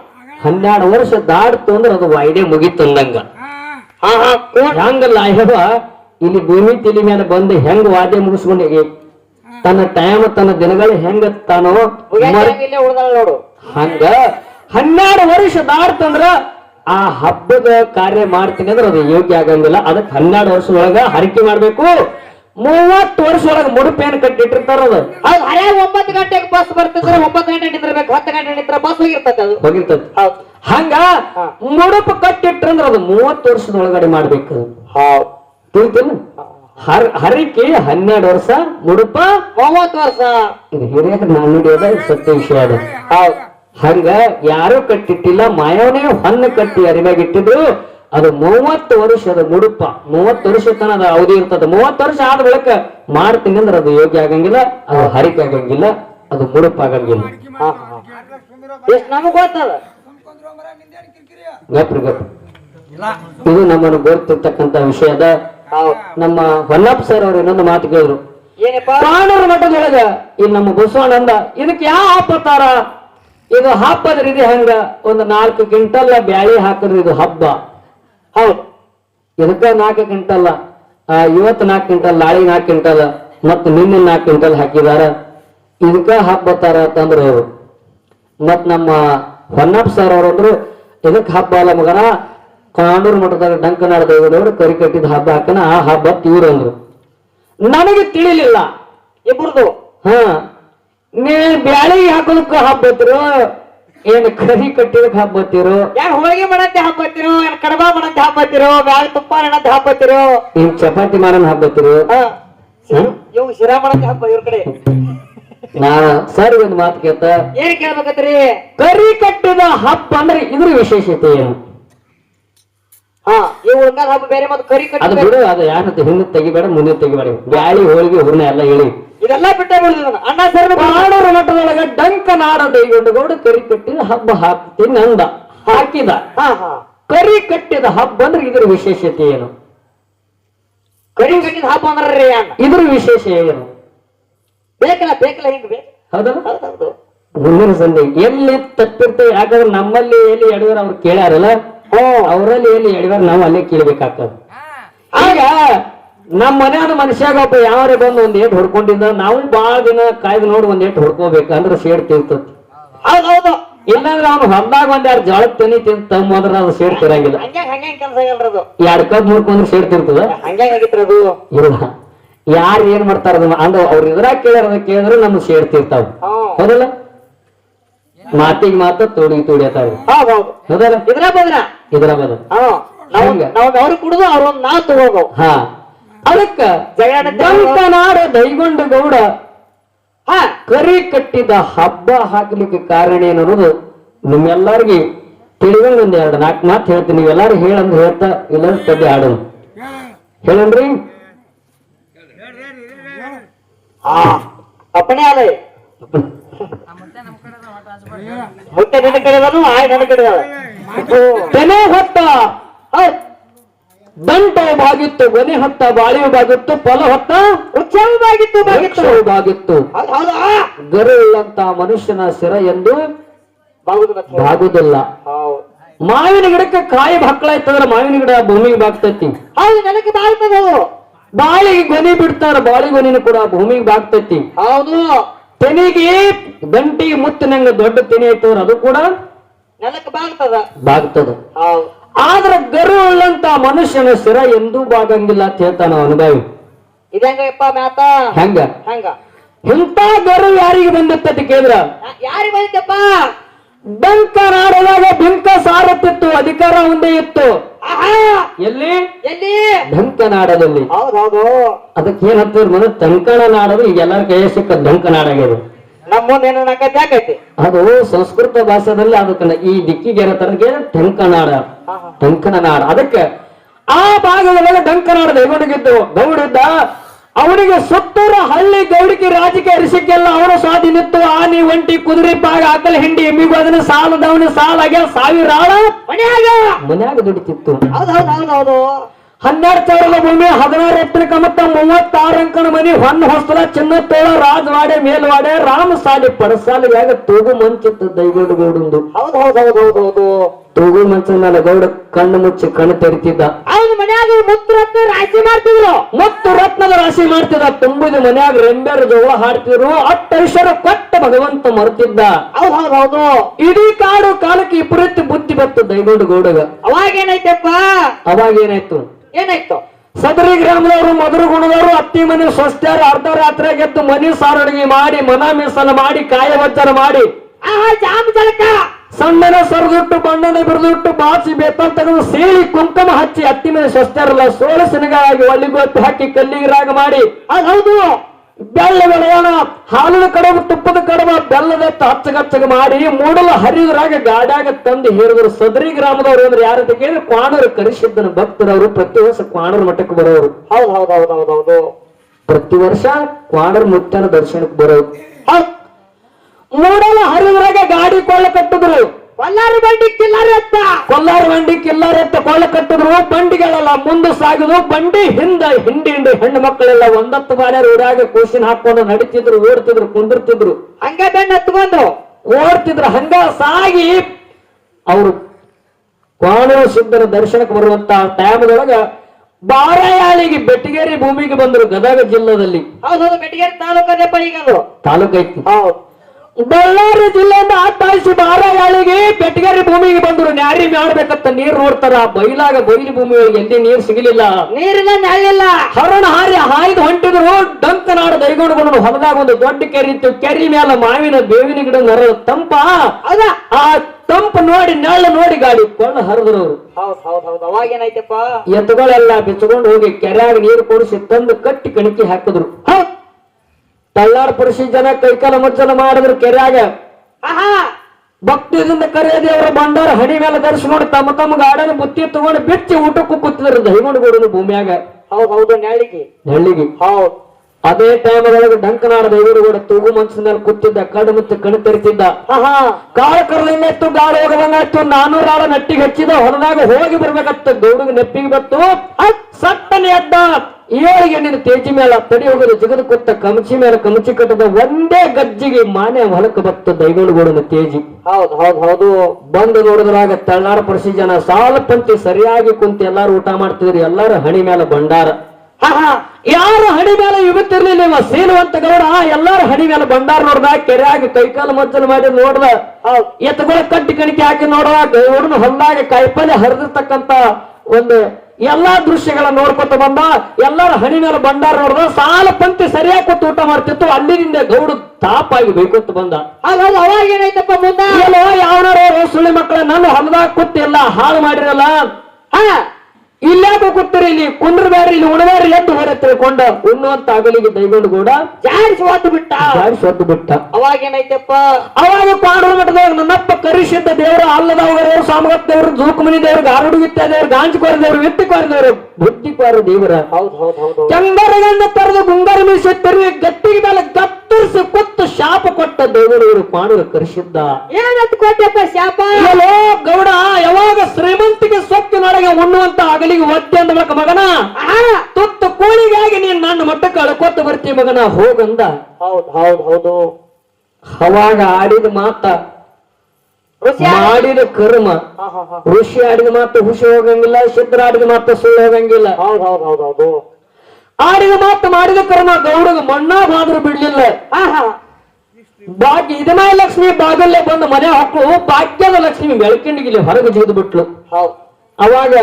Speaker 1: ಹನ್ನೆರಡು ವರ್ಷ ದಾಡ್ತು ಅಂದ್ರೆ ಅದು ವಾಯ್ದೆ ಮುಗೀತು ಅಂದಂಗ.
Speaker 2: ಹಂಗಲ್ಲ ಹಾ ಕೋಣ
Speaker 1: ಹೆಂಗಲ್ಲ ಇಲ್ಲಿ ಭೂಮಿ ತಿಳಿ ಮೇಲೆ ಬಂದು ಹೆಂಗ್ ವಾದ್ಯ ಮುಗಿಸ್ಕೊಂಡಿ ತನ್ನ ಟೈಮ್ ತನ್ನ ದಿನಗಳು ಹೆಂಗ ತಾನೋ
Speaker 2: ನೋಡು.
Speaker 1: ಹಂಗ ಹನ್ನೆರಡು ವರ್ಷ ದಾಡ್ತಂದ್ರ ಆ ಹಬ್ಬದ ಕಾರ್ಯ ಮಾಡ್ತೀನಿ ಅಂದ್ರೆ ಅದು ಯೋಗ್ಯ ಆಗಂಗಿಲ್ಲ. ಅದಕ್ಕೆ ಹನ್ನೆರಡು ವರ್ಷದೊಳಗ ಹರಕೆ ಮಾಡ್ಬೇಕು. ಮೂವತ್ತು ವರ್ಷ ಒಳಗ ಮುಡುಪೇನ್ ಕಟ್ಟಿಟ್ಟಿರ್ತಾರ ಅದು.
Speaker 2: ಹರ್ಯಾಗ ಒಂಬತ್ತು ಗಂಟೆಗೆ ಬಸ್ ಬರ್ತಿದ್ರೆ ಒಂಬತ್ತು ಗಂಟೆ ನಿಂದಿರ್ಬೇಕು ಹತ್ತು ಗಂಟೆ ನಿಂತ್ರ ಬಸ್ ಹೋಗಿರ್ತದೆ ಅದು.
Speaker 1: ಹೋಗಿರ್ತದೆ. ಹಂಗ ಮುಡುಪು ಕಟ್ಟಿಟ್ರಂದ್ರ ಅದು ಮೂವತ್ತು ವರ್ಷದ ಒಳಗಡೆ ಮಾಡ್ಬೇಕು ತಿಳಿತಿಲ್ಲ ಹರ್ ಹರಿಕೆ ಹನ್ನೆರಡು ವರ್ಷ ಮುಡುಪ
Speaker 2: ಮೂವತ್ತು ವರ್ಷ.
Speaker 1: ಇದು ಹಿರಿಯರ ನಾನುಡಿ ಅದ ಸತ್ಯ ವಿಷಯ ಅದ.
Speaker 2: ಹೌದು
Speaker 1: ಹಂಗ ಯಾರು ಕಟ್ಟಿಟ್ಟಿಲ್ಲ ಮಾಯವನೇ ಹಣ್ಣು ಕಟ್ಟಿ ಅರಿವಾಗಿ ಇಟ್ಟಿದ್ರು ಅದು ಮೂವತ್ತು ವರ್ಷದ ಮುಡುಪ. ಮೂವತ್ತು ವರ್ಷ ತನ ಅದು ಅವಧಿ ಇರ್ತದ. ಮೂವತ್ತು ವರ್ಷ ಆದ ಬಳಿಕ ಮಾಡ್ತೀನಿ ಅಂದ್ರೆ ಅದು ಯೋಗ್ಯ ಆಗಂಗಿಲ್ಲ ಅದು ಹರಿಕೆ ಆಗಂಗಿಲ್ಲ ಅದು ಮುಡುಪ ಆಗಂಗಿಲ್ಲ.
Speaker 2: ಎಷ್ಟು ನಮಗ್ ಗೊತ್ತದ?
Speaker 1: ಗಪ್ರಿ ಗಪ್ರಿ ಇದು ನಮ್ಮನ್ನು ಗೊತ್ತಿರ್ತಕ್ಕಂತ
Speaker 2: ವಿಷಯದ
Speaker 1: ನಮ್ಮ ಹೊನ್ನಪ್ಪ ಸರ್ ಅವರು ಇನ್ನೊಂದು ಮಾತು ಕೇಳಿದ್ರು. ಪ್ರಾಣರ ಮಠದೊಳಗ ಇದು ನಮ್ಮ ಬಸವಣ್ಣಂದ ಇದಕ್ಕೆ ಯಾವ ಹಾಪತ್ತಾರ ಇದು ಹಬ್ಬದ ರೀತಿ ಹೆಂಗ? ಒಂದು ನಾಲ್ಕು ಕ್ವಿಂಟಲ್ ಬ್ಯಾಳಿ ಹಾಕಿದ್ರೆ ಇದು ಹಬ್ಬ.
Speaker 2: ಹೌದು.
Speaker 1: ಇದಕ್ಕ ನಾಲ್ಕು ಕ್ವಿಂಟಲ್ ಆ ಇವತ್ತು ನಾಲ್ಕು ಕ್ವಿಂಟಲ್ ನಾಳೆ ನಾಲ್ಕು ಕ್ವಿಂಟಲ್ ಮತ್ತ ನಿನ್ನೆ ನಾಲ್ಕು ಕ್ವಿಂಟಲ್ ಹಾಕಿದಾರ. ಇದಕ್ಕ ಹಬ್ಬತ್ತಾರ ಅಂತಂದ್ರು ಅವರು. ಮತ್ ನಮ್ಮ ಹೊನ್ನಪ್ಪ ಸರ್ ಅವ್ರಂದ್ರು ಇದಕ್ ಹಬ್ಬ ಅಲ್ಲ ಮಗನ ಕಾಂಡೂರು ಮಠದಾಗ ಡಂಕನಾಡ ದೇವದವರು ಕರಿ ಕಟ್ಟಿದ ಹಬ್ಬ ಹಾಕನ ಆ ಹಬ್ಬ ತೀವ್ರ ಅಂದ್ರು. ನನಗೆ ತಿಳಿಲಿಲ್ಲ
Speaker 2: ಇಬ್ಬರದು
Speaker 1: ಹಾ. ನೀ ಬ್ಯಾಳಿ ಹಾಕೋದಕ್ಕ ಹಬ್ಬ ಬತ್ತಿರೋ ಏನ್ ಕರಿ ಕಟ್ಟಿದಕ್ ಹಬ್ಬ ಹತ್ತಿರೋ
Speaker 2: ಯಾಕೆ ಹೋಳಿಗೆ ಮಾಡಂತೆ ಹಬ್ಬತ್ತಿರೋ ಏನ್ ಕಡಬ ಮಾಡಂತೆ ಹಬ್ಬತ್ತಿರೋ ಬ್ಯಾಳಿ ತುಪ್ಪ ಹಬ್ಬ ಹಬ್ಬತ್ತಿರೋ
Speaker 1: ಏನ್ ಚಪಾತಿ ಮಾಡೋಣ ಹಬ್ಬ ಬತ್ತಿರೋ
Speaker 2: ಹಾ.
Speaker 1: ಹ್ಮ್?
Speaker 2: ಇವ್ ಶಿರಾ ಮಾಡಂತೆ ಹಬ್ಬ ಇವ್ರ ಕಡೆ.
Speaker 1: ನಾ ಸರ್ ಒಂದು ಮಾತು ಕೇಳ್ತ.
Speaker 2: ಏನ್ ಕೇಳ್ಬೇಕತ್ರಿ?
Speaker 1: ಕರಿ ಕಟ್ಟಿದ ಹಬ್ಬ ಅಂದ್ರೆ ಇದ್ರ ವಿಶೇಷತೆ ಏನು?
Speaker 2: ಹಾ ಈ ಹಬ್ಬ ಬೇರೆ ಮತ್ತೆ ಕರಿ
Speaker 1: ಅದು
Speaker 2: ಕಟ್ಟಿ
Speaker 1: ಬಿಡು ಅದು ಯಾರಂತ ಹಿಂದೆ ತೆಗಿಬೇಡ ಮುಂದೆ ತೆಗಿಬೇಡ. ಬ್ಯಾಳಿ ಹೋಳಿಗೆ ಹೂರ್ಣ ಎಲ್ಲ ಹೇಳಿ.
Speaker 2: ಇದೆಲ್ಲ ಬಿಟ್ಟೆ ಬಿಡುದು ಅಣ್ಣ ಸರ್
Speaker 1: ಮಠದೊಳಗ ಡಂಕ ನಾಡ ದೈಗೊಂಡುಗೌಡ ಕರಿ ಕಟ್ಟಿದ ಹಬ್ಬ ಹಾಕ್ತೀನಿ ಅಂದ ಹಾಕಿದ.
Speaker 2: ಹಾ ಹಾ.
Speaker 1: ಕರಿ ಕಟ್ಟಿದ ಹಬ್ಬ ಅಂದ್ರೆ ಇದ್ರ ವಿಶೇಷತೆ ಏನು?
Speaker 2: ಕರಿ ಕಟ್ಟಿದ ಹಬ್ಬ ಅಂದ್ರೆ ಅಣ್ಣ.
Speaker 1: ಇದ್ರ ವಿಶೇಷ ಏನು?
Speaker 2: ಬೇಕಲ್ಲ ಬೇಕಲ್ಲ ಹಿಂಗ್ ಬೇಕು?
Speaker 1: ಹೌದಲ್ಲ?
Speaker 2: ಹೌದೌದು
Speaker 1: ಮುಂದಿನ ಎಲ್ಲಿ ತಪ್ಪಿರ್ತೇವೆ ಯಾಕಂದ್ರೆ ನಮ್ಮಲ್ಲಿ ಎಲ್ಲಿ ಎಡವರು ಅವ್ರು ಕೇಳ್ಯಾರಲ್ಲ? ಅವರಲ್ಲಿ ಏನು ಹೇಳಿದ್ರೆ ನಾವು ಅಲ್ಲೇ ಕೇಳ್ಬೇಕಾಗ್ತದ. ಆಗ ನಮ್ಮ ಮನೆಯಾದ ಮನುಷ್ಯಾಗ ಒಬ್ಬ ಯಾರು ಬಂದು ಒಂದ್ ಏಟ್ ಹೊಡ್ಕೊಂಡಿದ್ದ ನಾವು ಬಾಳ ದಿನ ಕಾಯ್ದು ನೋಡಿ ಒಂದ್ ಏಟ್ ಹೊಡ್ಕೋಬೇಕು ಅಂದ್ರೆ ಸೇಡ್ ತಿರ್ತದ
Speaker 2: ಹೌದೌದು.
Speaker 1: ಇಲ್ಲಾಂದ್ರೆ ಅವ್ನು ಹೊಲ್ದಾಗ ಒಂದ್ ಯಾರು ಜಳಕ್ ತನಿ ತಿಂತ ತಮ್ಮ ಅಂದ್ರೆ ಅದು ಸೇಡ್ ತಿರಂಗಿಲ್ಲ. ಎರಡ್ ಕಪ್ ಮುರ್ಕೊಂಡ್ರೆ ಸೇಡ್ ತಿರ್ತದ? ಇಲ್ಲ ಯಾರು ಏನ್ ಮಾಡ್ತಾರ ಅದನ್ನ ಅಂದ್ರೆ ಅವ್ರ ಇದ್ರಾಗ ಕೇಳ್ಯಾರ ಕೇಳಿದ್ರೆ ನಮ್ಗೆ ಸೇಡ್ ತಿರ್ತಾವ ಹೌದಲ್ಲ? ಮಾತಿಗೆ ಮಾತ ತೋಡಿಗೆ ತೋಡಿಯತಾವ
Speaker 2: ಹೌದೌದು
Speaker 1: ಹೌದಲ್ಲ?
Speaker 2: ಇದ್ರ ಬದ್ರ
Speaker 1: ಇದ್ರ
Speaker 2: ಬದ್ರ ನಾವು? ನಾವು ಅವ್ರು ಕುಡುದು ಅವ್ರೊಂದ್ ನಾ ತಗೋದು
Speaker 1: ಹಾ. ಅದಕ್ಕ ದಂತನಾಡ ದೈಗೊಂಡ ಗೌಡ.
Speaker 2: ಹಾ.
Speaker 1: ಕರಿ ಕಟ್ಟಿದ ಹಬ್ಬ ಹಾಕ್ಲಿಕ್ಕೆ ಕಾರಣ ಏನು ಅನ್ನೋದು ನಿಮ್ಮೆಲ್ಲರಿಗೆ ತಿಳಿದಂಗ ಒಂದ್ ಎರಡು ನಾಲ್ಕು ಮಾತು ಹೇಳ್ತೀನಿ. ನೀವೆಲ್ಲಾರು ಹೇಳಂದ್ ಹೇಳ್ತಾ ಇಲ್ಲ ಕಡ್ಡಿ ಆಡೋಣ ಹೇಳನ್ರಿ.
Speaker 2: ಹಾ ಅಪ್ಪಣೆ ಆಲಯ. ಮುಟ್ಟೆ ನನ್ನ ಕಡೆ ಅದಾನು ಆಯ್ ನನ್ನ ಕಡೆ.
Speaker 1: ತೆನೆ ಹೊತ್ತ. ದಂಟ ಬಾಗಿತ್ತು ಗೊನೆ ಹೊತ್ತ ಬಾಳಿಯು ಬಾಗಿತ್ತು ಫಲ ಹೊತ್ತ
Speaker 2: ಬಾಗಿತ್ತು
Speaker 1: ವೃಕ್ಷವು ಬಾಗಿತ್ತು.
Speaker 2: ಹೌದಾ
Speaker 1: ಗರುಳ್ಳಂತ ಮನುಷ್ಯನ ಸಿರ ಎಂದು. ಬಾಗುದಿಲ್ಲ. ಮಾವಿನ ಗಿಡಕ್ಕೆ ಕಾಯಿ ಹಕ್ಕಳ ಇತ್ತಂದ್ರ ಮಾವಿನ ಗಿಡ ಭೂಮಿಗೆ ಬಾಗ್ತೈತಿ.
Speaker 2: ಹೌದು ನನಗೆ ಬಾಳ್ತದ
Speaker 1: ಬಾಳಿಗೆ ಗೊನೆ ಬಿಡ್ತಾರ ಬಾಳಿ ಗೊನಿನ ಕೂಡ ಭೂಮಿಗೆ ಬಾಗ್ತೈತಿ.
Speaker 2: ಹೌದು.
Speaker 1: ತೆನಿಗೆ ಗಂಟಿಗೆ ಮುತ್ತಿನಂಗ ದೊಡ್ಡ ತೆನೆ ಐತೆ ಅದು ಕೂಡ
Speaker 2: ನೆಲಕ್ಕೆ
Speaker 1: ಬಾಗ್ತದ.
Speaker 2: ಆದ್ರೆ
Speaker 1: ಆದ್ರ ಗರು ಉಳ್ಳಂತ ಮನುಷ್ಯನ ಸಿರ ಎಂದೂ ಬಾಗಂಗಿಲ್ಲ ಅಂತ ಹೇಳ್ತಾನ ಅನುಭವಿ
Speaker 2: ಇದಂಗಪ್ಪ ಮ್ಯಾತ?
Speaker 1: ಹೆಂಗ?
Speaker 2: ಹಂಗ?
Speaker 1: ಇಂಥ ಗರು ಯಾರಿಗೆ ಬಂದಿತ್ತ ಕೇಂದ್ರ?
Speaker 2: ಯಾರಿಗೆ ಬಂದಿದ್ದಪ್ಪ
Speaker 1: ಬಂಕ ನಾಡದಾಗ ಬಿಂಕ ಸಾರತ್ತಿತ್ತು ಅಧಿಕಾರ ಒಂದೇ ಇತ್ತು. ಎಲ್ಲಿ?
Speaker 2: ಎಲ್ಲಿ?
Speaker 1: ನಾಡದಲ್ಲಿ. ಅದಕ್ಕೆ ಏನ್ ಹತ್ತಿರ ಮನ ಟಂಕಣ ನಾಡದು ಈಗ ಎಲ್ಲರ ಕೈ ಸಿಕ್ಕ ಢಂಕ ನಾಡಾಗ್ಯದ
Speaker 2: ನಮ್ಮ ಮುಂದೆ ಏನೋ ನಕ್ಕತ್ತೆ
Speaker 1: ಅದು ಸಂಸ್ಕೃತ ಭಾಷೆದಲ್ಲಿ ಅದಕ್ಕೆ ಈ ದಿಕ್ಕಿಗೆ ಏನಂತಾರ ಟಂಕನಾಡ ಟಂಕನನಾಡ ಅದಕ್ಕೆ ಆ ಭಾಗದೊಳಗೆ ಟಂಕನಾಡ ಗೌಡಿಗಿದ್ದು ಗೌಡಿದ್ದ ಅವನಿಗೆ ಸುತ್ತೂರ ಹಳ್ಳಿ ಗೌಡಿಕೆ ರಾಜಕೀಯ ಅರಿಸಿಕೆಲ್ಲ ಅವರ ಸ್ವಾಧೀನ ಇತ್ತು. ಆನಿ ಒಂಟಿ ಕುದುರೆ ಪಾಗ ಆತಲ್ ಹಿಂಡಿ ಎಮ್ಮಿಗೂ ಅದನ್ನ ಸಾಲದವನ ಸಾಲ ಆಗ್ಯಾವ ಸಾವಿರ ಆಳ
Speaker 2: ಮನ್ಯಾಗ.
Speaker 1: ಮನ್ಯಾಗ ದುಡಿತಿತ್ತು.
Speaker 2: ಹೌದು ಹೌದು ಹೌದು ಹೌದು.
Speaker 1: ಹನ್ನೆರಡು ಸಾವಿರದ ಭೂಮಿ ಹದಿನಾರು ಎಕರೆ ಕಮತ್ತ ಮೂವತ್ತಾರು ಅಂಕಣ ಮನಿ ಹೊನ್ನ ಹೊಸ್ತಲ ಚಿನ್ನ ತೋಳ ರಾಜವಾಡೆ ಮೇಲ್ವಾಡೆ ರಾಮ ಸಾಲಿ ಪಡಸಾಲಿಯಾಗ ತೂಗು ಮಂಚಿತ್ತು ದೈಗೋಡು ಗೌಡಂದು.
Speaker 2: ಹೌದು ಹೌದು ಹೌದು ಹೌದ್ ಹೌದು.
Speaker 1: ತೂಗು ಮನ್ಸನ್ನ ಮೇಲೆ ಗೌಡ ಕಣ್ಣು ಮುಚ್ಚಿ ಕಣ್ಣು ತೆರಿತಿದ್ದ.
Speaker 2: ಅವ್ನ ಮನ್ಯಾಗ ಮುತ್ತು ರತ್ನ ರಾಶಿ ಮಾಡ್ತಿದ್ರು.
Speaker 1: ಮುತ್ತು ರತ್ನದ ರಾಶಿ ಮಾಡ್ತಿದ್ದ. ತುಂಬಿದ ಮನ್ಯಾಗ ರೆಂಬೆರ ಜೋಳ ಹಾಡ್ತಿದ್ರು. ಅಟ್ಟೈಶ್ವರ ಕೊಟ್ಟ ಭಗವಂತ ಮರ್ತಿದ್ದ.
Speaker 2: ಅವ್ ಹೌದ್ ಹೌದು.
Speaker 1: ಇಡೀ ಕಾಡು ಕಾಲಕ್ಕೆ ಇಬ್ಬರತ್ತಿ ಬುದ್ಧಿ ಬತ್ತು ದೈಗೊಂಡು ಗೌಡಗ.
Speaker 2: ಅವಾಗ ಏನಾಯ್ತಪ್ಪ?
Speaker 1: ಅವಾಗ ಏನಾಯ್ತು?
Speaker 2: ಏನಾಯ್ತು?
Speaker 1: ಸದರಿ ಗ್ರಾಮದವರು ಮಧುರ ಗುಣದವರು ಅತ್ತಿ ಮನೆ ಸ್ವಸ್ಥರು ಅರ್ಧ ರಾತ್ರಿ ಗೆದ್ದು ಮನಿ ಸಾರಡಿಗೆ ಮಾಡಿ ಮನ ಮೀಸಲು ಮಾಡಿ ಕಾಯ ವಜ್ಜನ ಮಾಡಿ.
Speaker 2: ಆಹಾ ಜಾಮ್ ಜಲಕ
Speaker 1: ಸಣ್ಣನ ಸರಿದುಟ್ಟು ಬಣ್ಣನ ಬಿರಿದಿಟ್ಟು ಬಾಚಿ ಬೇತನ್ ತೆಗೆದು ಸೇಳಿ ಕುಂಕುಮ ಹಚ್ಚಿ ಅತ್ತಿ ಮೇಲೆ ಸ್ವಸ್ಥರಲ್ಲ ಸೋಳ ಸಿನಗಾಗಿ ಒಳ್ಳಿಗೊತ್ತು ಹಾಕಿ ಕಲ್ಲಿಗೆ ರಾಗ ಮಾಡಿ.
Speaker 2: ಹೌದ್ ಹೌದು.
Speaker 1: ಬೆಲ್ಲ ಬೆಳೆಯೋಣ. ಹಾಲಿನ ಕಡಬು ತುಪ್ಪದ ಕಡಬ ಬೆಲ್ಲದೆತ್ತ ಹಚ್ಚಗಚ್ಚಗ ಮಾಡಿ ಮೂಡಲ ಹರಿದ್ರಾಗ ಗಾಡ್ಯಾಗ ತಂದು ಹೇರಿದ್ರು. ಸದರಿ ಗ್ರಾಮದವರು ಅಂದ್ರೆ ಯಾರು ಅಂತ ಕೇಳಿದ್ರೆ ಕ್ವಾಣರು ಕರಿಸಿದ್ದನ ಭಕ್ತರವರು ಪ್ರತಿ ವರ್ಷ ಕ್ವಾಣರ ಮಠಕ್ಕೆ ಬರೋರು.
Speaker 2: ಹೌದ್ ಹೌದ್ ಹೌದ್ ಹೌದ್ ಹೌದು.
Speaker 1: ಪ್ರತಿ ವರ್ಷ ಕ್ವಾಣರ ಮುತ್ತನ ದರ್ಶನಕ್ಕೆ ಬರೋರು.
Speaker 2: ಹೌದ್.
Speaker 1: ಮೂಡಲ ಹರಿದ್ರಾಗ ಗಾಡಿ ಕೊಳ್ಳ ಕಟ್ಟಿದ್ರು.
Speaker 2: ಕೊಲ್ಲಾರ ಬಂಡಿ ಕಿಲ್ಲಾರ ಎತ್ತ.
Speaker 1: ಕೊಲ್ಲಾರ ಬಂಡಿ ಕಿಲ್ಲಾರ ಎತ್ತ ಕೊಳ್ಳ ಕಟ್ಟಿದ್ರು. ಬಂಡಿಗಳೆಲ್ಲ ಮುಂದೆ ಸಾಗಿದ್ರು. ಬಂಡಿ ಹಿಂದ ಹಿಂಡಿ ಹಿಂಡಿ ಹೆಣ್ಣು ಮಕ್ಕಳೆಲ್ಲ ಒಂದತ್ತು ಬಾರಿ ಊರಾಗ ಕೂಸಿನ ಹಾಕೊಂಡು ನಡಿತಿದ್ರು ಓಡ್ತಿದ್ರು ಕುಂದಿರ್ತಿದ್ರು.
Speaker 2: ಹಂಗ ಬೆಣ್ಣ ಹತ್ಕೊಂಡು
Speaker 1: ಓಡ್ತಿದ್ರು. ಹಂಗ ಸಾಗಿ ಅವರು ಕಾಣುವ ಸುಂದರ ದರ್ಶನಕ್ಕೆ ಬರುವಂತ ಟೈಮ್ದೊಳಗ ಬಾರಯಾಳಿಗೆ ಬೆಟ್ಟಿಗೇರಿ ಭೂಮಿಗೆ ಬಂದರು ಗದಗ ಜಿಲ್ಲೆಯಲ್ಲಿ
Speaker 2: ಹೌದೌದು ಹೌದು ಬೆಟಗೇರಿ ತಾಲೂಕದಪ್ಪ ಈಗ
Speaker 1: ತಾಲೂಕು ಐತಿ
Speaker 2: ಹೌದ್.
Speaker 1: ಬಳ್ಳಾರಿ ಜಿಲ್ಲೆಯಿಂದ ಆತ್ಮಹಿಸಿ ಬಾರಗಾಳಿಗೆ ಪೆಟ್ಟಿಗೆರಿ ಭೂಮಿಗೆ ಬಂದರು. ನ್ಯಾರಿ ಮಾಡ್ಬೇಕಂತ ನೀರ್ ನೋಡ್ತಾರ. ಬೈಲಾಗ ಬೈಲಿ ಭೂಮಿ ಎಲ್ಲಿ ನೀರ್ ಸಿಗಲಿಲ್ಲ.
Speaker 2: ನೀರಿಲ್ಲ ನ್ಯಾಯಿಲ್ಲ
Speaker 1: ಹರಣ ಹಾರಿ ಹಾಯ್ದು ಹೊಂಟಿದ್ರು. ಡಂಕನಾಡ ದೈಗೊಂಡು ಹೊಲದಾಗ ಒಂದು ದೊಡ್ಡ ಕೆರೆ ಇತ್ತು. ಕೆರೆ ಮೇಲೆ ಮಾವಿನ ಬೇವಿನ ಗಿಡ ನರ ತಂಪ.
Speaker 2: ಅದ
Speaker 1: ಆ ತಂಪು ನೋಡಿ ನೆಳ್ಳ ನೋಡಿ ಗಾಡಿ ಕೊಂಡು ಹರಿದ್ರು ಎತ್ತುಗಳೆಲ್ಲ ಬಿಚ್ಕೊಂಡು ಹೋಗಿ ಕೆರೆಯಾಗ ನೀರು ಕೂಡಿಸಿ ತಂದು ಕಟ್ಟಿ ಕಣಕಿ ಹಾಕಿದ್ರು.
Speaker 2: ಹೌದ್.
Speaker 1: ತಳ್ಳಾರ ಪುರುಷಿ ಜನ ಕೈಕಾಲ ಮುಚ್ಚಲ ಮಾಡಿದ್ರು ಕೆರೆಯಾಗ.
Speaker 2: ಆಹಾ!
Speaker 1: ಭಕ್ತಿಯಿಂದ ಕರೆಯ ದೇವರ ಬಂಡಾರ ಹಣಿ ಮೇಲೆ ಧರಿಸ್ಕೊಂಡು ತಮ್ಮ ತಮ್ಮ ಗಾಡನ ಬುತ್ತಿ ತಗೊಂಡು ಬಿಚ್ಚಿ ಊಟಕ್ಕೂ ಕೂತಿದ್ರು ದೈವನ ಗೂಡನು ಭೂಮಿಯಾಗ.
Speaker 2: ಹೌದು ಹೌದು ನೆಳ್ಳಿಗೆ.
Speaker 1: ಹಳ್ಳಿಗೆ
Speaker 2: ಹೌದ್.
Speaker 1: ಅದೇ ಟೈಮ್ ಒಳಗೆ ಡಂಕನಾಡ ದೈವರು ಕೂಡ ತೂಗು ಮನ್ಸಿನ ಮೇಲೆ ಕೂತಿದ್ದ ಕಡು ಮತ್ತು ಕಣ್ಣು ತೆರಿತಿದ್ದ. ಕಾಳು ಎತ್ತು ಗಾಳ ಹೋಗದಂಗಾಯ್ತು ನಾನೂರ ಆಳ ನಟ್ಟಿಗೆ ಹಚ್ಚಿದ ಹೊಲದಾಗ ಹೋಗಿ ಬರ್ಬೇಕತ್ತ ಗೌಡಗ ನೆಪ್ಪಿಗೆ ಬತ್ತು. ಸಟ್ಟನೆ ಎದ್ದ ಏಳಿಗೆ ನಿನ್ನ ತೇಜಿ ಮೇಲ ತಡಿ ಹೋಗದು ಜಗದ ಕೊತ್ತ ಕಮಚಿ ಮೇಲೆ ಕಮಚಿ ಕಟ್ಟದ ಒಂದೇ ಗಜ್ಜಿಗೆ ಮಾನೆ ಹೊಲಕ್ಕೆ ಬತ್ತ ದೈಗೋಡು ಗೋಡನ ತೇಜಿ.
Speaker 2: ಹೌದು ಹೌದು ಹೌದು.
Speaker 1: ಬಂದು ನೋಡಿದ್ರಾಗ ತಳ್ಳಾರ ಪರಿಸಿ ಜನ ಸಾಲ ಪಂಕ್ತಿ ಸರಿಯಾಗಿ ಕುಂತ ಎಲ್ಲಾರು ಊಟ ಮಾಡ್ತಿದ್ರಿ ಎಲ್ಲಾರು ಹಣಿ ಮೇಲೆ ಭಂಡಾರ
Speaker 2: ಆಹಾ
Speaker 1: ಯಾರ ಹಣಿ ಮೇಲೆ ಇವತ್ತಿರ್ಲಿಲ್ಲ ಇವ ಸೀನುವಂತ ಗೌಡ ಎಲ್ಲಾರು ಹಣಿ ಮೇಲೆ ಭಂಡಾರ ನೋಡ್ದ ಕೆರೆಯಾಗಿ ಕೈಕಾಲು ಮಜ್ಜಲು ಮಾಡಿ ನೋಡ್ದ. ಎತ್ತುಗಳ ಕಟ್ಟಿ ಕಣಿಕೆ ಹಾಕಿ ನೋಡ್ದ ಗೌಡನ ಹೊಲ್ದಾಗ ಕಾಯಿಪಲ್ಲೆ ಹರಿದಿರ್ತಕ್ಕಂತ ಒಂದು ಎಲ್ಲಾ ದೃಶ್ಯಗಳ ನೋಡ್ಕೊತ ಬಂದ ಎಲ್ಲರ ಹಣಿ ಮೇಲೆ ನೋಡ್ದ ಸಾಲ ಪಂಕ್ತಿ ಸರಿಯಾಗಿ ಕೂತು ಊಟ ಮಾಡ್ತಿತ್ತು ಅಲ್ಲಿನಿಂದ ಗೌಡ ತಾಪಾಗಿ ಬೇಕೊತ್ತು ಬಂದ.
Speaker 2: ಹಾಗಾದ್ರೆ ಅವಾಗ ಏನಾಯ್ತಪ್ಪ ಮುಂದೆ?
Speaker 1: ಯಾವನಾರೋ ಸುಳ್ಳಿ ಮಕ್ಕಳ ನನ್ನ ಹೊಲದಾಗ ಕೂತಿಲ್ಲ ಹಾಳು ಮಾಡಿರಲ್ಲ.
Speaker 2: ಹಾ.
Speaker 1: ಇಲ್ಲಾಕ ಕೂತ್ರಿ ಇಲ್ಲಿ ಕುಂದ್ರಬಾರಿ ಇಲ್ಲಿ ಉಣಬೇಡ್ರಿ ಎದ್ದು ಹೊರ ತಿಳ್ಕೊಂಡ ಉಣ್ಣುವಂತ ಅಗಲಿಗೆ ದೈಗೊಂಡು ಕೂಡ
Speaker 2: ಜಾರಿಸಿ ಒದ್ದು ಬಿಟ್ಟ.
Speaker 1: ಜಾರಿ ಬಿಟ್ಟ.
Speaker 2: ಅವಾಗ ಏನಾಯ್ತಪ್ಪ?
Speaker 1: ಅವಾಗ ಪಾಂಡವ ಮಠದಾಗ ನನ್ನಪ್ಪ ಕರಿಸಿದ್ದ ದೇವರು ಅಲ್ಲದವರು ಸಾಮಗತ್ ದೇವರು ಜೂಕುಮನಿ ದೇವರು ಗಾರುಡುಗಿತ್ತ ದೇವರು ಗಾಂಜಿಕೋರ ದೇವರು. ವಿತ್ತಿಕೋರ ದೇವರು ಬುದ್ಧಿಕೋರ ದೇವರ
Speaker 2: ಹೌದು ಹೌದು. ಹೌದು
Speaker 1: ತರದು ಗುಂಗಾರ ಮೀಸಿ ತರುವೆ ಗಟ್ಟಿಗೆ ಮೇಲೆ ಕತ್ತರಿಸಿ ಕೊತ್ತು ಶಾಪ ಕೊಟ್ಟ ದೇವರು ಇವರು ಪಾಂಡವ ಕರೆಸಿದ್ದ
Speaker 2: ಏನಂತ ಕೊಟ್ಟಪ್ಪ ಶಾಪ?
Speaker 1: ಗೌಡ ನೊಳಗೆ ಅಗಲಿಗೆ ಒತ್ತೆ ಅಂದ ಬಳಿಕ ಮಗನ ತುತ್ತು ಕೋಳಿಗಾಗಿ ನೀನ್ ನನ್ನ ಮಟ್ಟಕ್ಕೆ ಅಳ್ಕೊತ ಬರ್ತಿ ಮಗನ ಹೋಗಂದ.
Speaker 2: ಹೌದ್ ಹೌದ್ ಹೌದು.
Speaker 1: ಅವಾಗ ಆಡಿದ ಮಾತ ಮಾಡಿದ ಕರ್ಮ. ಋಷಿ ಆಡಿದ ಮಾತು ಹುಷಿ ಹೋಗಂಗಿಲ್ಲ ಶುದ್ರ ಆಡಿದ ಮಾತು ಸುಳ್ಳು ಹೋಗಂಗಿಲ್ಲ.
Speaker 2: ಹೌದ್ ಹೌದ್ ಹೌದ್ ಹೌದು.
Speaker 1: ಆಡಿದ ಮಾತು ಮಾಡಿದ ಕರ್ಮ ಗೌಡಗ ಮಣ್ಣ ಬಾದ್ರೂ ಬಿಡ್ಲಿಲ್ಲ.
Speaker 2: ಬಾಕಿ
Speaker 1: ಭಾಗ್ಯ ಇದನ್ನ ಲಕ್ಷ್ಮಿ ಬಾಗಲ್ಲೇ ಬಂದು ಮನೆ ಹಾಕು ಭಾಗ್ಯದ ಲಕ್ಷ್ಮಿ ಬೆಳಕಿಂಡಿಗೆ ಹೊರಗೆ ಜಿಗಿದು ಬಿಟ್ಲು.
Speaker 2: ಹೌದ್.
Speaker 1: ಅವಾಗ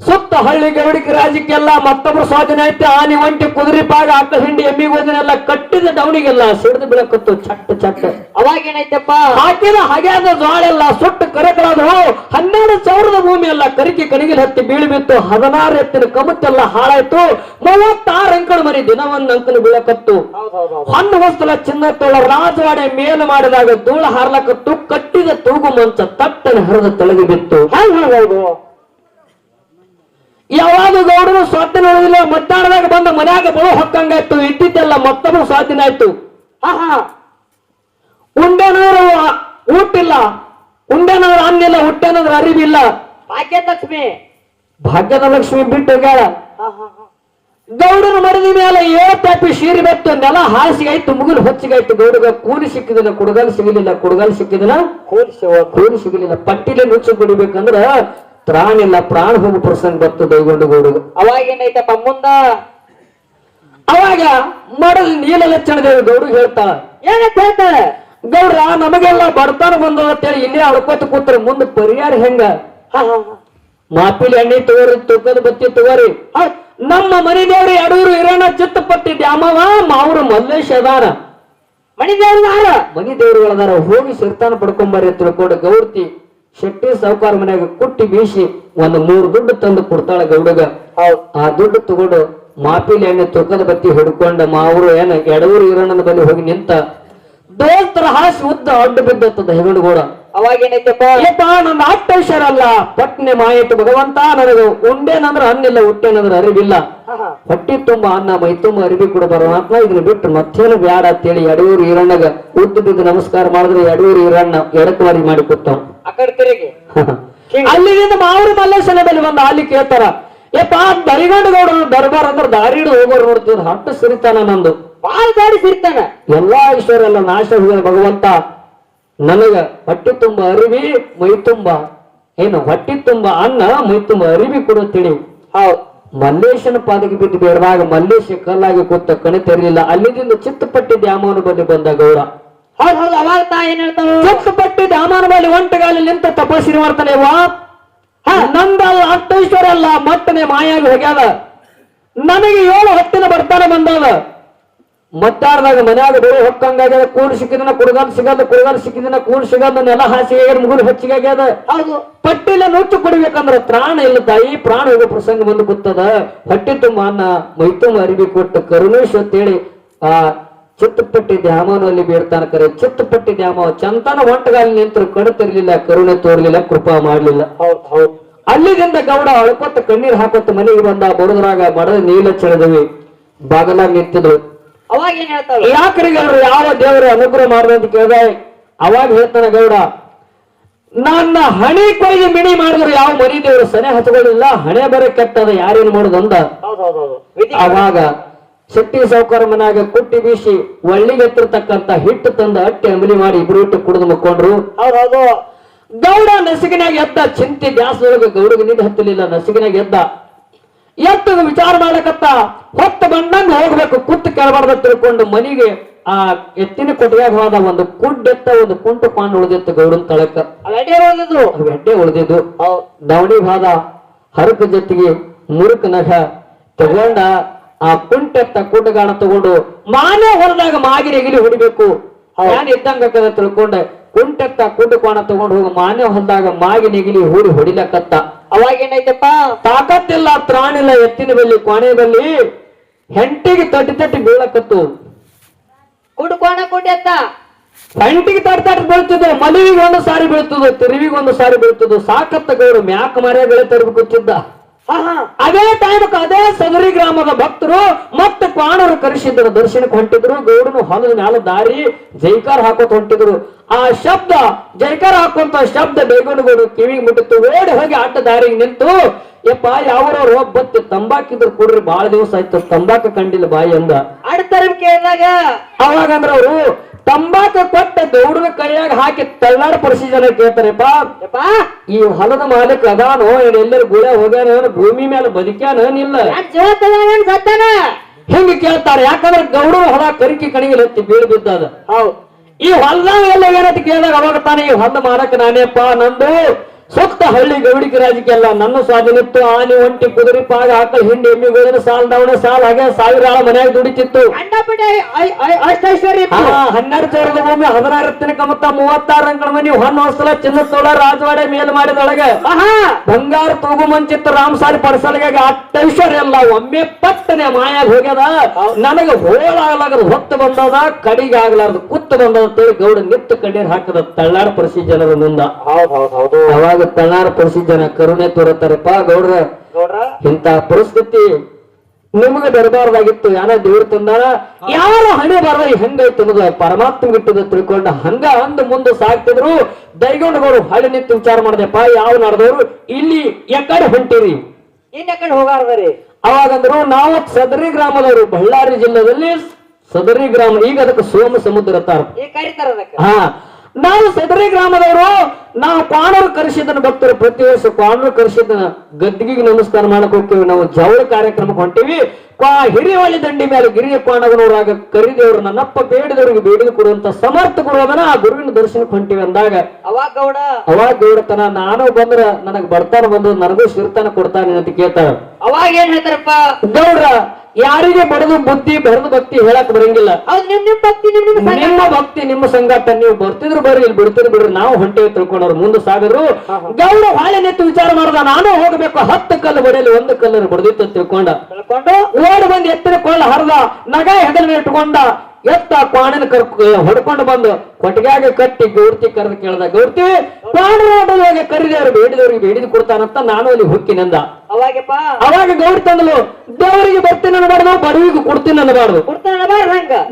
Speaker 1: ಸುತ್ತ ಹಳ್ಳಿ ಗೌಡಿಗೆ ರಾಜ್ಯಕ್ಕೆಲ್ಲ ಮತ್ತೊಬ್ಬರು ಸ್ವಾಧೀನ ಐತೆ. ಆನಿ ಒಂಟಿ ಕುದುರೆ ಪಾಗ ಅಕ್ಕ ಹಿಂಡಿ ಎಮ್ಮಿ ಗೋಜನೆಲ್ಲ ಕಟ್ಟಿದ ಡೌನಿಗೆಲ್ಲ ಸಿಡಿದು ಬಿಳಕತ್ತು ಚಟ್ಟ ಚಟ್ಟ
Speaker 2: ಅವಾಗ ಏನೈತೆಪ್ಪ
Speaker 1: ಹಾಕಿದ ಹಾಗ್ಯಾದ ಜ್ವಾಳೆಲ್ಲ ಸುಟ್ಟು ಕರೆಕಳಾದ್ರು ಹನ್ನೆರಡು ಸಾವಿರದ ಭೂಮಿ ಎಲ್ಲ ಕರಿಕೆ ಕಣಿಗಿಲ್ ಹತ್ತಿ ಬೀಳಿ ಬಿತ್ತು. ಹದಿನಾರು ಎತ್ತಿನ ಕಮತ್ತೆಲ್ಲ ಹಾಳಾಯ್ತು. ಮೂವತ್ತಾರು ಅಂಕಣ ಮರಿ ದಿನವನ್ನ ಅಂಕಣ ಬೀಳಕತ್ತು. ಹಣ್ಣು ಹೊಸ್ತಲ ಚಿನ್ನ ತೋಳ ರಾಜವಾಡೆ ಮೇಲು ಮಾಡಿದಾಗ ಧೂಳ ಹಾರ್ಲಕತ್ತು. ಕಟ್ಟಿದ ತೂಗು ಮಂಚ ತಟ್ಟನ ಹರಿದ ತೊಳಗಿ ಬಿತ್ತು.
Speaker 2: ಹೌದು.
Speaker 1: ಯಾವಾಗ ಗೌಡರು ಸಾಧ್ಯ ಉಳಿದಿಲ್ಲ ಮಧ್ಯಾಹ್ನದಾಗ ಬಂದ ಮನ್ಯಾಗ ಬಳು ಹೊಕ್ಕಂಗಾಯ್ತು ಇದ್ದಿದ್ದೆಲ್ಲ ಮತ್ತೊಬ್ಬರು ಸ್ವಾಧೀನ ಆಯ್ತು.
Speaker 2: ಹಾ ಹಾ
Speaker 1: ಉಂಡೆನವರು ಊಟಿಲ್ಲ ಉಂಡೆನವರು ಅನ್ನಿಲ್ಲ ಹುಟ್ಟೆನದ್ರ ಅರಿವಿಲ್ಲ.
Speaker 2: ಭಾಗ್ಯಲಕ್ಷ್ಮಿ.
Speaker 1: ಭಾಗ್ಯದ ಲಕ್ಷ್ಮಿ ಬಿಟ್ಟು ಹೋಗ್ಯಾಳ. ಗೌಡನ ಮರದ ಮೇಲೆ ಏಳು ಪ್ಯಾಪಿ ಶೀರಿ ಬೆತ್ತು ನೆಲ ಹಾಸಿಗಾಯ್ತು ಮುಗಿಲು ಹೊಚ್ಚಿಗಾಯ್ತು ಗೌಡಗ ಕೂಲಿ ಸಿಕ್ಕಿದಿಲ್ಲ ಕುಡಗಲ್ ಸಿಗಲಿಲ್ಲ ಕುಡಗಲ್ ಸಿಕ್ಕಿದಿಲ್ಲ. ಕೂಲಿ ಸಿಗಲಿಲ್ಲ. ಪಟ್ಟಿಲೆ ನುಚ್ಚು ಕುಡಿಬೇಕಂದ್ರ ತ್ರಾಣ ಇಲ್ಲ ಪ್ರಾಣ ಹೋಗು ಪ್ರಸಂಗ ಬತ್ತು ದೈಗೊಂಡು ಗೌಡಗ
Speaker 2: ಅವಾಗ ಏನೈತಪ್ಪ ಮುಂದ?
Speaker 1: ಅವಾಗ ಮಡಲ್ ನೀಲ ಲಕ್ಷಣದೇವಿ ಗೌಡು ಹೇಳ್ತಾಳ
Speaker 2: ಏನಂತ ಹೇಳ್ತಾರೆ
Speaker 1: ಗೌಡ್ರ, ನಮಗೆಲ್ಲ ಬಡತನ ಬಂದ ಅಂತೇಳಿ ಇಲ್ಲೇ ಅಳ್ಕೋತ ಕೂತ್ರ ಮುಂದೆ ಪರಿಹಾರ ಹೆಂಗ? ಮಾಪಿಲಿ ಎಣ್ಣೆ ತಗೋರಿ ತುಕ್ಕದ ಬತ್ತಿ ತಗೋರಿ. ನಮ್ಮ ಮನಿ ದೇವ್ರಿ ಅಡೂರು ಇರೋಣ ಚಿತ್ತಪಟ್ಟಿ ದ್ಯಾಮವ ಮಾವ್ರ ಮಲ್ಲೇಶ್ ಅದಾರ.
Speaker 2: ಮಣಿದೇವ್ರ ಯಾರ?
Speaker 1: ಮನಿ ದೇವ್ರುಗಳದಾರ ಹೋಗಿ ಸಿರ್ತಾನ ಪಡ್ಕೊಂಬರ್ರಿ ತಿಳ್ಕೊಂಡು ಗೌರ್ತಿ ಶೆಟ್ಟಿ ಸಾವುಕಾರ ಮನೆಯಾಗ ಕುಟ್ಟಿ ಬೀಸಿ ಒಂದು ಮೂರು ದುಡ್ಡು ತಂದು ಕೊಡ್ತಾಳ ಗೌಡಗ. ಆ ದುಡ್ಡು ತಗೊಂಡು ಮಾಪಿಲಿ ಎಣ್ಣೆ ತೂಕದ ಬತ್ತಿ ಹಿಡ್ಕೊಂಡು ಮಾವರು ಏನ ಎಡವೂರು ಈರಣ್ಣನ ಬಳಿ ಹೋಗಿ ನಿಂತ ದೋಸ್ತರ ಹಾಸಿ ಉದ್ದ ಅಡ್ಡು ಬಿದ್ದತ್ತದ ಹೆಗಡುಗೋಡ
Speaker 2: ಅವಾಗ ಅವಾಗೇನೈತೆ
Speaker 1: ನನ್ನ ನನ್ನ ಅಲ್ಲ ಪಟ್ನೆ ಮಾಯಿಟ್ಟು ಭಗವಂತ ನನಗೆ ಉಂಡೇನಂದ್ರ ಅನ್ನಿಲ್ಲ ಹುಟ್ಟೇನಂದ್ರ ಅರಿವಿಲ್ಲ. ಹೊಟ್ಟಿ ತುಂಬ ಅನ್ನ ಮೈ ತುಂಬ ಅರಿವಿ ಕೂಡ ಪರಮಾತ್ಮ ಇದನ್ನ ಬಿಟ್ಟು ಮತ್ತೇನು ಬ್ಯಾಡ ಅಂತೇಳಿ ಎಡೂರು ಈರಣ್ಣಗ ಉದ್ದು ಬಿದ್ದು ನಮಸ್ಕಾರ ಮಾಡಿದ್ರೆ ಎಡೂರು ಈರಣ್ಣ ಎಡಕವಾರಿ ಮಾಡಿ ಕೂತಾವ ಅಲ್ಲಿಂದ ಮಾವರು ಮಲ್ಲೇಶನ ಬಳಿ ಬಂದ ಅಲ್ಲಿ ಕೇಳ್ತಾರ. ಏಪ್ಪ ಬರಿಗಂಡ ಗೌಡರು ದರ್ಬಾರ್ ಅಂದ್ರೆ ದಾರಿ ಹೋಗೋರು ನೋಡ್ತಿದ್ರು ಹಟ್ಟು ಸಿರಿತಾನ ನಂದು.
Speaker 2: ಬಾಳ ದಾರಿ ಸಿರಿತಾನ.
Speaker 1: ಎಲ್ಲಾ ಈಶ್ವರ ಎಲ್ಲ ನಾಶ ಭಗವಂತ. ನನಗ ಹೊಟ್ಟೆ ತುಂಬ ಅರಿವಿ ಮೈ ತುಂಬ ಏನು ಹೊಟ್ಟೆ ತುಂಬ ಅನ್ನ ಮೈ ತುಂಬ ಅರಿವಿ ಕೂಡ ತಿಳಿ
Speaker 2: ಹೌದ್.
Speaker 1: ಮಲ್ಲೇಶನ ಪಾದಕ್ಕೆ ಬಿದ್ದು ಬೇಡವಾಗ ಮಲ್ಲೇಶ ಕಲ್ಲಾಗಿ ಕೂತ ಕಣೆ ತೆರಲಿಲ್ಲ ಅಲ್ಲಿದಿಂದ ಚಿತ್ತಪಟ್ಟಿ ದ್ಯಾಮವನ ಬಳಿ ಬಂದ ಗೌಡ.
Speaker 2: ಹೌದ್ ಹೌದ್ ಅವಾಗ ತಾ ಏನ್ ಹೇಳ್ತಾವ
Speaker 1: ಚಿತ್ತಪಟ್ಟಿ ದ್ಯಾಮವನ ಬಳಿ ಒಂಟಗಾಲಿ ನಿಂತ ತಪಸ್ಸಿನ ಮಾಡ್ತಾನೆ ವಾ ಹ, ನಂದಲ್ಲ ಅಷ್ಟೈಶ್ವರ್ಯ ಅಲ್ಲ ಮತ್ತನೆ ಮಾಯಾಗಿ ಹೋಗ್ಯಾದ. ನನಗೆ ಏಳು ಹತ್ತಿನ ಬರ್ತಾನೆ ಬಂದಾವ ಮತ್ತಾಡ್ದಾಗ ಮನ್ಯಾಗ ಬೇರೆ ಹೊಕ್ಕಂಗಾಗ್ಯದ ಕೂಡ್ ಸಿಕ್ಕಿದನ ಕುಡುಗಾಲ್ ಸಿಗದ ಕುಡುಗಾಲ್ ಸಿಕ್ಕಿದನ ಕೂಡ್ ಸಿಗದ ನೆಲ ಹಾಸಿಗೆ ಮುಗುರು ಹೆಚ್ಚಿಗೆ ಆಗ್ಯದ.
Speaker 2: ಹೌದು.
Speaker 1: ಪಟ್ಟಿಲ ನುಚ್ಚು ಕುಡಿಬೇಕಂದ್ರ ತ್ರಾಣ ಇಲ್ಲ ತಾಯಿ ಪ್ರಾಣ ಹೋಗೋ ಪ್ರಸಂಗ ಬಂದು ಕೂತದ. ಹೊಟ್ಟೆ ತುಂಬ ಅನ್ನ ಮೈ ತುಂಬ ಅರಿವಿ ಕೊಟ್ಟು ಕರುಣೇಶ್ ಅಂತೇಳಿ ಆ ಚಿತ್ತಪಟ್ಟಿ ದ್ಯಾಮನಲ್ಲಿ ಬೇಡ್ತಾನ ಕರೆ. ಚಿತ್ತಪಟ್ಟಿ ದ್ಯಾಮ ಚಂತನ ಹೊಂಟಗಾಲಿ ನಿಂತರು ಕಣ್ಣು ತೆರಲಿಲ್ಲ ಕರುಣೆ ತೋರ್ಲಿಲ್ಲ ಕೃಪಾ ಮಾಡ್ಲಿಲ್ಲ.
Speaker 2: ಅಲ್ಲಿಗಿಂತ
Speaker 1: ಅಲ್ಲಿದಿಂದ ಗೌಡ ಅಳ್ಕೊತ ಕಣ್ಣೀರ್ ಹಾಕೊತ್ತ ಮನೆಗೆ ಬಂದ ಬರೋದ್ರಾಗ ಮಡದ ನೀಲ ಚೆಳದವಿ. ಬಾಗಲಾಗ ನಿಂತಿದ್ರು
Speaker 2: ಅವಾಗ ಏನ್
Speaker 1: ಯಾವ ದೇವರು ಅನುಗ್ರಹ ಮಾಡ್ರಿ ಅಂತ ಕೇಳ್ದ? ಅವಾಗ ಹೇಳ್ತಾನ ಗೌಡ ನನ್ನ ಹಣೆ ಕೊಯ್ದು ಮಿಣಿ ಮಾಡಿದ್ರು ಯಾವ ಮರಿ ದೇವರು ಸನೆ ಹಚ್ಕೊಳ್ಳಿಲ್ಲ? ಹಣೆ ಬರ ಕೆಟ್ಟದ ಯಾರೇನು ಮಾಡುದಂದ ಅಂದ? ಅವಾಗ ಶೆಟ್ಟಿ ಸಾವುಕಾರ ಮನ್ಯಾಗ ಕುಟ್ಟಿ ಬೀಸಿ ಒಳ್ಳಿಗೆತ್ತಿರ್ತಕ್ಕಂತ ಹಿಟ್ಟು ತಂದ ಅಟ್ಟಿ ಅಂಬಲಿ ಮಾಡಿ ಇಬ್ರು ಇಟ್ಟು ಕುಡಿದು ಮುಕ್ಕೊಂಡ್ರು. ಗೌಡ ನಸಿಗಿನಾಗ ಎದ್ದ ಚಿಂತೆ ದ್ಯಾಸದೊಳಗೆ ಗೌಡಗ ನಿಂದ ಹತ್ತಲಿಲ್ಲ. ನಸಿಗಿನಾಗ ಎದ್ದ. ಎತ್ತದ ವಿಚಾರ ಮಾಡಕತ್ತ ಹೊತ್ತು ಬಂದಂಗ ಹೋಗ್ಬೇಕು. ಕುತ್ತು ಕೆಳಬಾರ್ದ ತಿಳ್ಕೊಂಡು ಮನಿಗೆ ಆ ಎತ್ತಿನ ಕೊಟ್ಟಿಗೆ ಹೋದ ಒಂದು ಕುಡ್ಡೆತ್ತ ಒಂದು ಕುಂಟು ಪಾಂಡ್ ಉಳಿದಿತ್ತು ಗೌಡನ್ ತಳಕ
Speaker 2: ಉಳಿದಿದ್ರು ಎಡೆ ಹೋಗಿದ್ರು
Speaker 1: ಅವು ಎಡ್ಡೆ ಉಳಿದಿದ್ದು.
Speaker 2: ನವಣಿ
Speaker 1: ದವಣಿಗೆ ಹೋದ ಹರಕ ಜೊತೆಗೆ ಮುರುಕ ನಗ ತಗೊಂಡ ಆ ಕುಂಟೆತ್ತ ಕುಡ್ಡಗಾಣ ತಗೊಂಡು ಮಾನೆ ಹೊರದಾಗ ಮಾಗಿ ಎಗಿಲಿ ಹೊಡಿಬೇಕು. ನಾನು ಇದ್ದಂಗ ತಿಳ್ಕೊಂಡೆ. ಕುಂಟೆತ್ತ ಕುಂಟು ಕೋಣ ತಗೊಂಡು ಹೋಗಿ ಮಾನೆ ಹೊಲದಾಗ ಮಾಗಿ ನೆಗಿಲಿ ಹೂಡಿ ಹೊಡಿಲಕತ್ತ.
Speaker 2: ಅವಾಗ ಏನೈತಪ್ಪ
Speaker 1: ತಾಕತ್ತಿಲ್ಲ ಪ್ರಾಣಿಲ್ಲ ಎತ್ತಿನ ಬಲ್ಲಿ ಕೊನೆ ಬಲ್ಲಿ ಹೆಂಟಿಗೆ ತಟ್ಟಿ ತಟ್ಟಿ ಬೀಳಕತ್ತು.
Speaker 2: ಕುಡ್ಕೋಣ ಕೊಟ್ಟೆತ್ತ
Speaker 1: ಸಂಟಿಗೆ ತಟ್ಟಿ ಬೀಳ್ತದೆ ಮದುವಿಗೆ ಒಂದು ಸಾರಿ ಬೀಳ್ತದ, ತಿರುವಿಗೆ ಒಂದು ಸಾರಿ ಬೀಳ್ತದ, ಸಾಕತ್ತ ಗೌರು ಮ್ಯಾಕ ಮರ್ಯಾದೆ ತರಬೇಕುತ್ತಿದ್ದ
Speaker 2: ತರಬೇಕು
Speaker 1: ಅದೇ ಟೈಮಕ್ಕೆ ಅದೇ ಸದರಿ ಗ್ರಾಮದ ಭಕ್ತರು ಮತ್ತೆ ಕ್ವಾಣರು ಕರೆಸಿದ್ರು. ದರ್ಶನಕ್ಕೆ ಹೊಂಟಿದ್ರು. ಗೌಡನು ಹೊಲದ ಮ್ಯಾಲ ದಾರಿ ಜೈಕಾರ ಹಾಕೋತ ಹೊಂಟಿದ್ರು. ಆ ಶಬ್ದ ಜೈಕಾರ ಹಾಕುವಂತ ಶಬ್ದ ಬೇಗುಣಗೋಡು ಕಿವಿಗೆ ಮುಟ್ಟಿತ್ತು. ಓಡಿ ಹೋಗಿ ಆಟ ದಾರಿಗೆ ನಿಂತು ಯಪ್ಪ ಯಾವ್ರವ್ರು ಬತ್ತಿ ತಂಬಾಕಿದ್ರು ಕೊಡ್ರಿ ಬಾಳ ದಿವಸ ಆಯ್ತು ತಂಬಾಕ ಕಂಡಿಲ್ಲ ಬಾಯಿ ಅಂದ.
Speaker 2: ಅಡ್ತಾರ ಕೇಳಿದಾಗ
Speaker 1: ಅವಾಗಂದ್ರ ಅವರು ತಂಬಾಕ ಕೊಟ್ಟ ದೌಡನ ಕೈಯಾಗ ಹಾಕಿ ತಳ್ಳಾಡ ಪರಿಸ್ಥಿತಿ ಜನ ಕೇಳ್ತಾರೆಪ್ಪ ಈ ಹೊಲದ ಮಾಲೀಕ ಅದಾನೋ ಎಲ್ಲರೂ ಗುಳ ಹೋಗ್ಯಾನ ಭೂಮಿ ಮೇಲೆ
Speaker 2: ಬದುಕ್ಯಾನಿಲ್ಲ
Speaker 1: ಹಿಂಗ ಕೇಳ್ತಾರೆ ಯಾಕಂದ್ರೆ ಗೌಡನ ಹೊಲ ಕರಿಕಿ ಕಣಿಗೆ ಹತ್ತಿ ಬೀಳು ಬಿದ್ದದ.
Speaker 2: ಹೌದ್.
Speaker 1: ಈ ಹೊಲದಾಗ ಎಲ್ಲ ಏನಂತ ಕೇಳಿದಾಗ ಅವಾಗ ತಾನೇ ಈ ಹೊಲದ ಮಾಲಕ ನಾನೇಪ್ಪ ನಂದು ಸುತ್ತ ಹಳ್ಳಿ ಗೌಡಿಕೆ ರಾಜಕೀಯ ಅಲ್ಲ. ನನ್ನ ಸ್ವಾಧೀನಿತ್ತು ಆನೆ ಒಂಟಿ ಕುದುರೆ ಪಾಗ ಆಕಳ ಹಿಂಡಿ ಎಮ್ಮಿ ಗೋದಿನ ಸಾಲ ದವಣ ಸಾಲ. ಹಾಗೆ ಸಾವಿರ ಆಳ ಮನ್ಯಾಗ ದುಡಿತಿತ್ತು. ಹನ್ನೆರಡು ಸಾವಿರದ ಭೂಮಿ ಹದಿನಾರು ತನಕ ಮತ್ತ ಮೂವತ್ತಾರು ಅಂಕಣ ಮನಿ ಹೊನ್ನ ಹೊಸಲ ಚಿನ್ನ ತೋಳ ರಾಜವಾಡೆ ಮೇಲ್ ಮಾಡಿದೊಳಗೆ ಬಂಗಾರ ತೂಗು ಮಂಚಿತ್ತು ರಾಮಸಾರಿ ಪಡಸಲಿಗೆ ಅಟ್ಟೈಶ್ವರ್ಯ ಎಲ್ಲ ಒಮ್ಮೆ ಪಟ್ಟನೆ ಮಾಯಾಗ ಹೋಗ್ಯದ. ನನಗೆ ಹೋಳಾಗ್ಲಾಗದ. ಹೊತ್ತು ಬಂದದ ಕಡಿಗೆ ಆಗ್ಲಾರ್ದು. ಕುತ್ತು ಬಂದದ ಗೌಡ ನಿತ್ತು ಕಣ್ಣೀರ್ ಹಾಕದ ತಳ್ಳಾಡ ಪರಿಸ್ಥಿತಿ ಜನರ ಮುಂದ.
Speaker 2: ಹೌದ್ ಹೌದ್ ಹೌದು.
Speaker 1: ಅವಾಗ ತಳ್ಳಾರ ಪರಿಸ್ಥಿತಿ ಜನ ಕರುಣೆ ಪಾ ಗೌಡ್ರ. ಇಂತ ಪರಿಸ್ಥಿತಿ ನಿಮಗೆ ಬರಬಾರ್ದಾಗಿತ್ತು ಯಾರ ದೇವ್ರ ತಂದಾರ ಯಾರು ಹಣೆ ಬಾರ್ದ ಹೆಂಗೈತೆ ಅನ್ನೋದು ಪರಮಾತ್ಮ ಬಿಟ್ಟದ ತಿಳ್ಕೊಂಡ ಹಂಗ ಅಂದ ಮುಂದೆ ಸಾಕ್ತಿದ್ರು. ದೈಗೊಂಡವರು ಹಳೆ ನಿಂತು ವಿಚಾರ ಮಾಡ್ದೆಪ್ಪ ಯಾವ ನಡೆದವರು? ಇಲ್ಲಿ ಎಕಡೆ ಹೊಂಟಿರಿ.
Speaker 2: ಇನ್ ಕಡೆ ಹೋಗಾರ್ದರಿ
Speaker 1: ಅವಾಗಂದ್ರು ನಾವು ಸದರಿ ಗ್ರಾಮದವರು ಬಳ್ಳಾರಿ ಜಿಲ್ಲೆಯಲ್ಲಿ ಸದರಿ ಗ್ರಾಮ ಈಗ ಅದಕ್ಕೆ ಸೋಮ ಸಮುದ್ರ
Speaker 2: ತಾರ
Speaker 1: ಹಾ ನಾವು ಸದರಿ ಗ್ರಾಮದವರು ನಾವು ಪಾಣರು ಕರೆಸಿದ್ದನ ಭಕ್ತರು ಪ್ರತಿ ವರ್ಷ ಪಾಣರು ಕರೆಸಿದ್ದನ ಗದ್ದಿಗೆ ನಮಸ್ಕಾರ ಮಾಡಕ್ ಹೋಗ್ತೀವಿ. ನಾವು ಜವಳಿ ಕಾರ್ಯಕ್ರಮಕ್ಕೆ ಹೊಂಟಿವಿ. ಕ್ವಾ ಹಿರಿಯವಾಳಿ ದಂಡಿ ಮೇಲೆ ಗಿರಿಯ ಪಾಣಗನವರಾಗ ಕರಿದೇವರು ನನ್ನಪ್ಪ ಬೇಡಿದವರಿಗೆ ಬೇಡಿದ ಕೊಡುವಂತ ಸಮರ್ಥ ಗುರುವದನ ಆ ಗುರುವಿನ ದರ್ಶನಕ್ಕೆ ಹೊಂಟಿವಿ ಅಂದಾಗ
Speaker 2: ಅವಾಗ ಗೌಡ.
Speaker 1: ಅವಾಗ ಗೌಡತನ ನಾನು ಬಂದ್ರ ನನಗ್ ಬರ್ತಾನ ಬಂದು ನನಗೂ ಶಿರ್ತಾನ ಕೊಡ್ತಾನೆ ಅಂತ ಕೇಳ್ತಾರ
Speaker 2: ಅವಾಗ ಏನ್ ಹೇಳ್ತಾರಪ್ಪ?
Speaker 1: ಗೌಡ್ರ ಯಾರಿಗೆ ಬಡದು ಬುದ್ಧಿ ಬಡದು ಭಕ್ತಿ ಹೇಳಕ್ ಬರಂಗಿಲ್ಲ.
Speaker 2: ಹೌದ್ ನಿಮ್ ನಿಮ್ ಭಕ್ತಿ ನಿಮ್ ನಿಮ್
Speaker 1: ನಿಮ್ಮ ಭಕ್ತಿ ನಿಮ್ಮ ಸಂಗಾಟ ನೀವು ಬರ್ತಿದ್ರು ಬರ್ರಿ ಇಲ್ಲಿ ಬಿಡ್ತಿದ್ರು ಬಿಡ್ರಿ ನಾವು ಹೊಂಟೆ ತಿಳ್ಕೊಂಡವ್ರು. ಮುಂದೆ ಸಾಗರು ಗೌಡ ಹಾಳೆ ನೆತ್ತು ವಿಚಾರ ಮಾಡ್ದ ನಾನು ಹೋಗಬೇಕು ಹತ್ತು ಕಲ್ಲು ಬಡಿಯಲ್ಲಿ ಒಂದು ಕಲ್ಲನ್ನು ಬಡದಿತ್ತು ಅಂತ ತಿಳ್ಕೊಂಡ.
Speaker 2: ತಿಳ್ಕೊಂಡು?
Speaker 1: ಓಡಿ ಬಂದು ಎತ್ತಿನ ಕೊಳ್ಳ ಹರಿದ ನಗ ಹೆಗಲ ಇಟ್ಕೊಂಡ ಎತ್ತ ಪಾಣನ ಕರ್ ಹೊಡ್ಕೊಂಡು ಬಂದು ಕೊಟ್ಟಿಗೆಯಾಗ ಕಟ್ಟಿ ಗೌರ್ತಿ ಕರೆದು ಕೇಳ್ದ ಗೌರ್ತಿ ನೋಡೋದಾಗ ಕರಿದೇವ್ರು ಬೇಡಿದವ್ರಿಗೆ ಬೇಡಿದ್ ಕೊಡ್ತಾನಂತ ನಾನು ಅಲ್ಲಿ ಹೊಕ್ಕಿನಂದ
Speaker 2: ಅವಾಗಪ್ಪ?
Speaker 1: ಅವಾಗ ಗೌರಿ ತಂದಲು ದೇವರಿಗೆ ಬರ್ತೀನಿ ಅನ್ಬಾರ್ದು ಬಡವಿಗೂ ಕೊಡ್ತೀನಿ
Speaker 2: ಅನ್ಬಾರ್ದು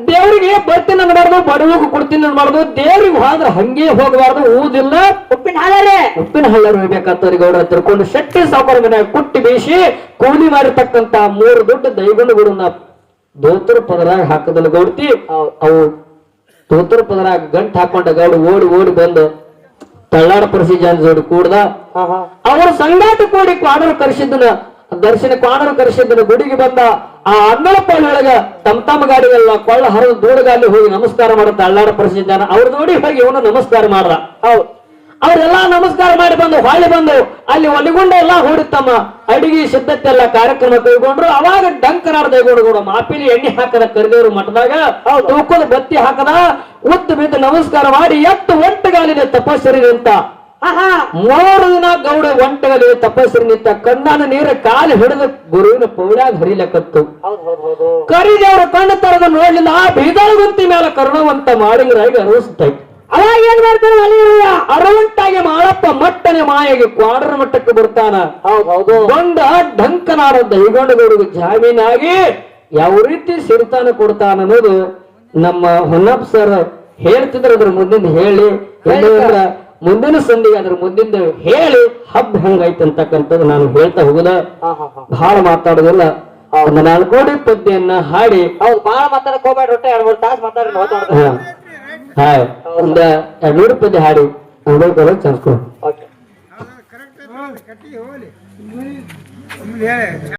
Speaker 1: ದೇವರಿಗೆ ಬರ್ತೀನಿ ಅನ್ಬಾರ್ದು ಬಡವಿಗೂ ಕೊಡ್ತೀನಿ ಅನ್ಬಾರ್ದು ದೇವ್ರಿಗೆ ಹೋದ್ರೆ ಹಂಗೆ ಹೋಗಬಾರ್ದು ಊದಿಲ್ಲ.
Speaker 2: ಉಪ್ಪಿನ ಹಾಲರೇ?
Speaker 1: ಉಪ್ಪಿನ ಹಳ್ಳರು ಹೋಗ್ಬೇಕಂತವ್ರಿಗೆ ಗೌಡ ತಿಳ್ಕೊಂಡು ಶೆಟ್ಟಿ ಸಾವುಕಾರ ಮನ್ಯಾಗ ಕುಟ್ಟಿ ಬೀಸಿ ಕೂಲಿ ಮಾಡಿರ್ತಕ್ಕಂತ ಮೂರು ದೊಡ್ಡ ದೈಗಣಗಳನ್ನ ದೋತರ ಪದರಾಗ ಹಾಕದಲ್ಲ ಗೌಡ್ತಿ. ಅವು ದೋತ್ರ ಪದರಾಗ ಗಂಟ್ ಹಾಕೊಂಡ ಗೌಡ ಓಡಿ ಓಡಿ ಬಂದು ತಳ್ಳಾಡ ಪರಿಸಿ ಜನ ಜೋಡಿ ಕೂಡ್ದ. ಅವರು ಸಂಗಾಟ ಕೂಡಿ ಕ್ವಾಡರು ಕರೆಸಿದ್ದನ ದರ್ಶನ ಕ್ವಾಡರು ಕರೆಸಿದ್ದನ ಗುಡಿಗೆ ಬಂದ. ಆ ಅನ್ನಳಪ್ಪಳ್ಳಿ ಒಳಗ ತಮ್ಮ ತಮ್ಮ ಗಾಡಿಗೆಲ್ಲ ಕೊಳ್ಳ ಹರಿದು ದೂಡಗಾಲಿ ಹೋಗಿ ನಮಸ್ಕಾರ ಮಾಡ ಅಳ್ಳಾಡ ಪರಿಸಿ ಜನ. ಅವ್ರ ನೋಡಿ ಹೋಗಿ ಇವನು ನಮಸ್ಕಾರ ಮಾಡ್ದ.
Speaker 2: ಹೌದ್.
Speaker 1: ಅವರೆಲ್ಲ ನಮಸ್ಕಾರ ಮಾಡಿ ಬಂದು ಹೊಳ್ಳಿ ಬಂದು ಅಲ್ಲಿ ಒಲಿಗುಂಡ ಎಲ್ಲಾ ಹೂಡಿತ್ತಮ್ಮ. ಅಡಿಗೆ ಸಿದ್ಧತೆ ಎಲ್ಲ ಕಾರ್ಯಕ್ರಮ ಕೈಗೊಂಡ್ರು. ಅವಾಗ ಡಂಕನಾಡ ಗೌಡ ಕೂಡ ಮಾಪಿಲಿ ಎಣ್ಣೆ ಹಾಕದ ಕರಿದೇವ್ರು ಮಠದಾಗ ತೂಕದ ಬತ್ತಿ ಹಾಕದ ಉತ್ತು ಬಿದ್ದು ನಮಸ್ಕಾರ ಮಾಡಿ ಎತ್ತು ಒಂಟಗಾಲಿನ ತಪಸ್ಸರಿ ನಿಂತ. ಮೂರು ದಿನ ಗೌಡ ಒಂಟಗಲಿ ತಪಸ್ಸರಿ ನಿಂತ. ಕಣ್ಣಾನ ನೀರ ಕಾಲು ಹಿಡಿದು ಗುರುವಿನ ಪೌಳ್ಯಾಗ ಹರಿಲಕತ್ತು. ಕರಿದೇವರು ಕಣ್ಣು ತರದ ನೋಡ್ಲಿಲ್ಲ. ಆ ಬೀದಳಗುಂತಿ ಮೇಲೆ ಕರುಣವಂತ ಮಾಡಿದ್ರಾಗಿ ಅರವಿಸ್ತೈತಿ
Speaker 2: ಅವಾಗ ಏನ್ ಮಾಡ್ತಾನೆ ಅಲ್ಲಿ
Speaker 1: ಅರವಂಟಾಗಿ ಮಾಳಪ್ಪ ಮಟ್ಟನೆ ಮಾಯಗೆ ಕ್ವಾರ್ಟರ್ ಮಟ್ಟಕ್ಕೆ ಬರ್ತಾನ.
Speaker 2: ಹೌದ್
Speaker 1: ಬಂದ ಢಂಕನಾಡ ದೈಗೊಂಡಗೌಡಿಗೆ ಜಾಮೀನಾಗಿ ಯಾವ ರೀತಿ ಸಿರ್ತಾನ ಕೊಡ್ತಾನ ಅನ್ನೋದು ನಮ್ಮ ಹೊನ್ನಪ್ಪ ಸರ್ ಹೇಳ್ತಿದ್ರ ಅದ್ರ ಮುಂದಿನ ಹೇಳಿ. ಮುಂದಿನ ಸಂಧಿಗೆ ಅದ್ರ ಮುಂದಿಂದ ಹೇಳಿ ಹಬ್ಬ ಹೆಂಗೈತೆ ಅಂತಕ್ಕಂಥದ್ದು ನಾನು ಹೇಳ್ತಾ ಹೋಗುದ. ಬಹಳ ಮಾತಾಡೋದಿಲ್ಲ. ಒಂದು ನಾಲ್ಕೋಡಿ ಪದ್ಯನ್ನ ಹಾಡಿ.
Speaker 2: ಅವ್ರು ಬಹಳ ಮಾತಾಡಕ್ ಹೋಗ್ಬೇಡ ಹೊಟ್ಟೆ ಎರಡು ಮೂರು ತಾಸ್
Speaker 1: ಹಾಯ್ ಒಂದ ಎರಡು ನೂರು ಪದ್ಯ ಹಾಡಿ ಅನ್ಬೇಕು ಚಾನ್ಸ್ ಕೊಡು.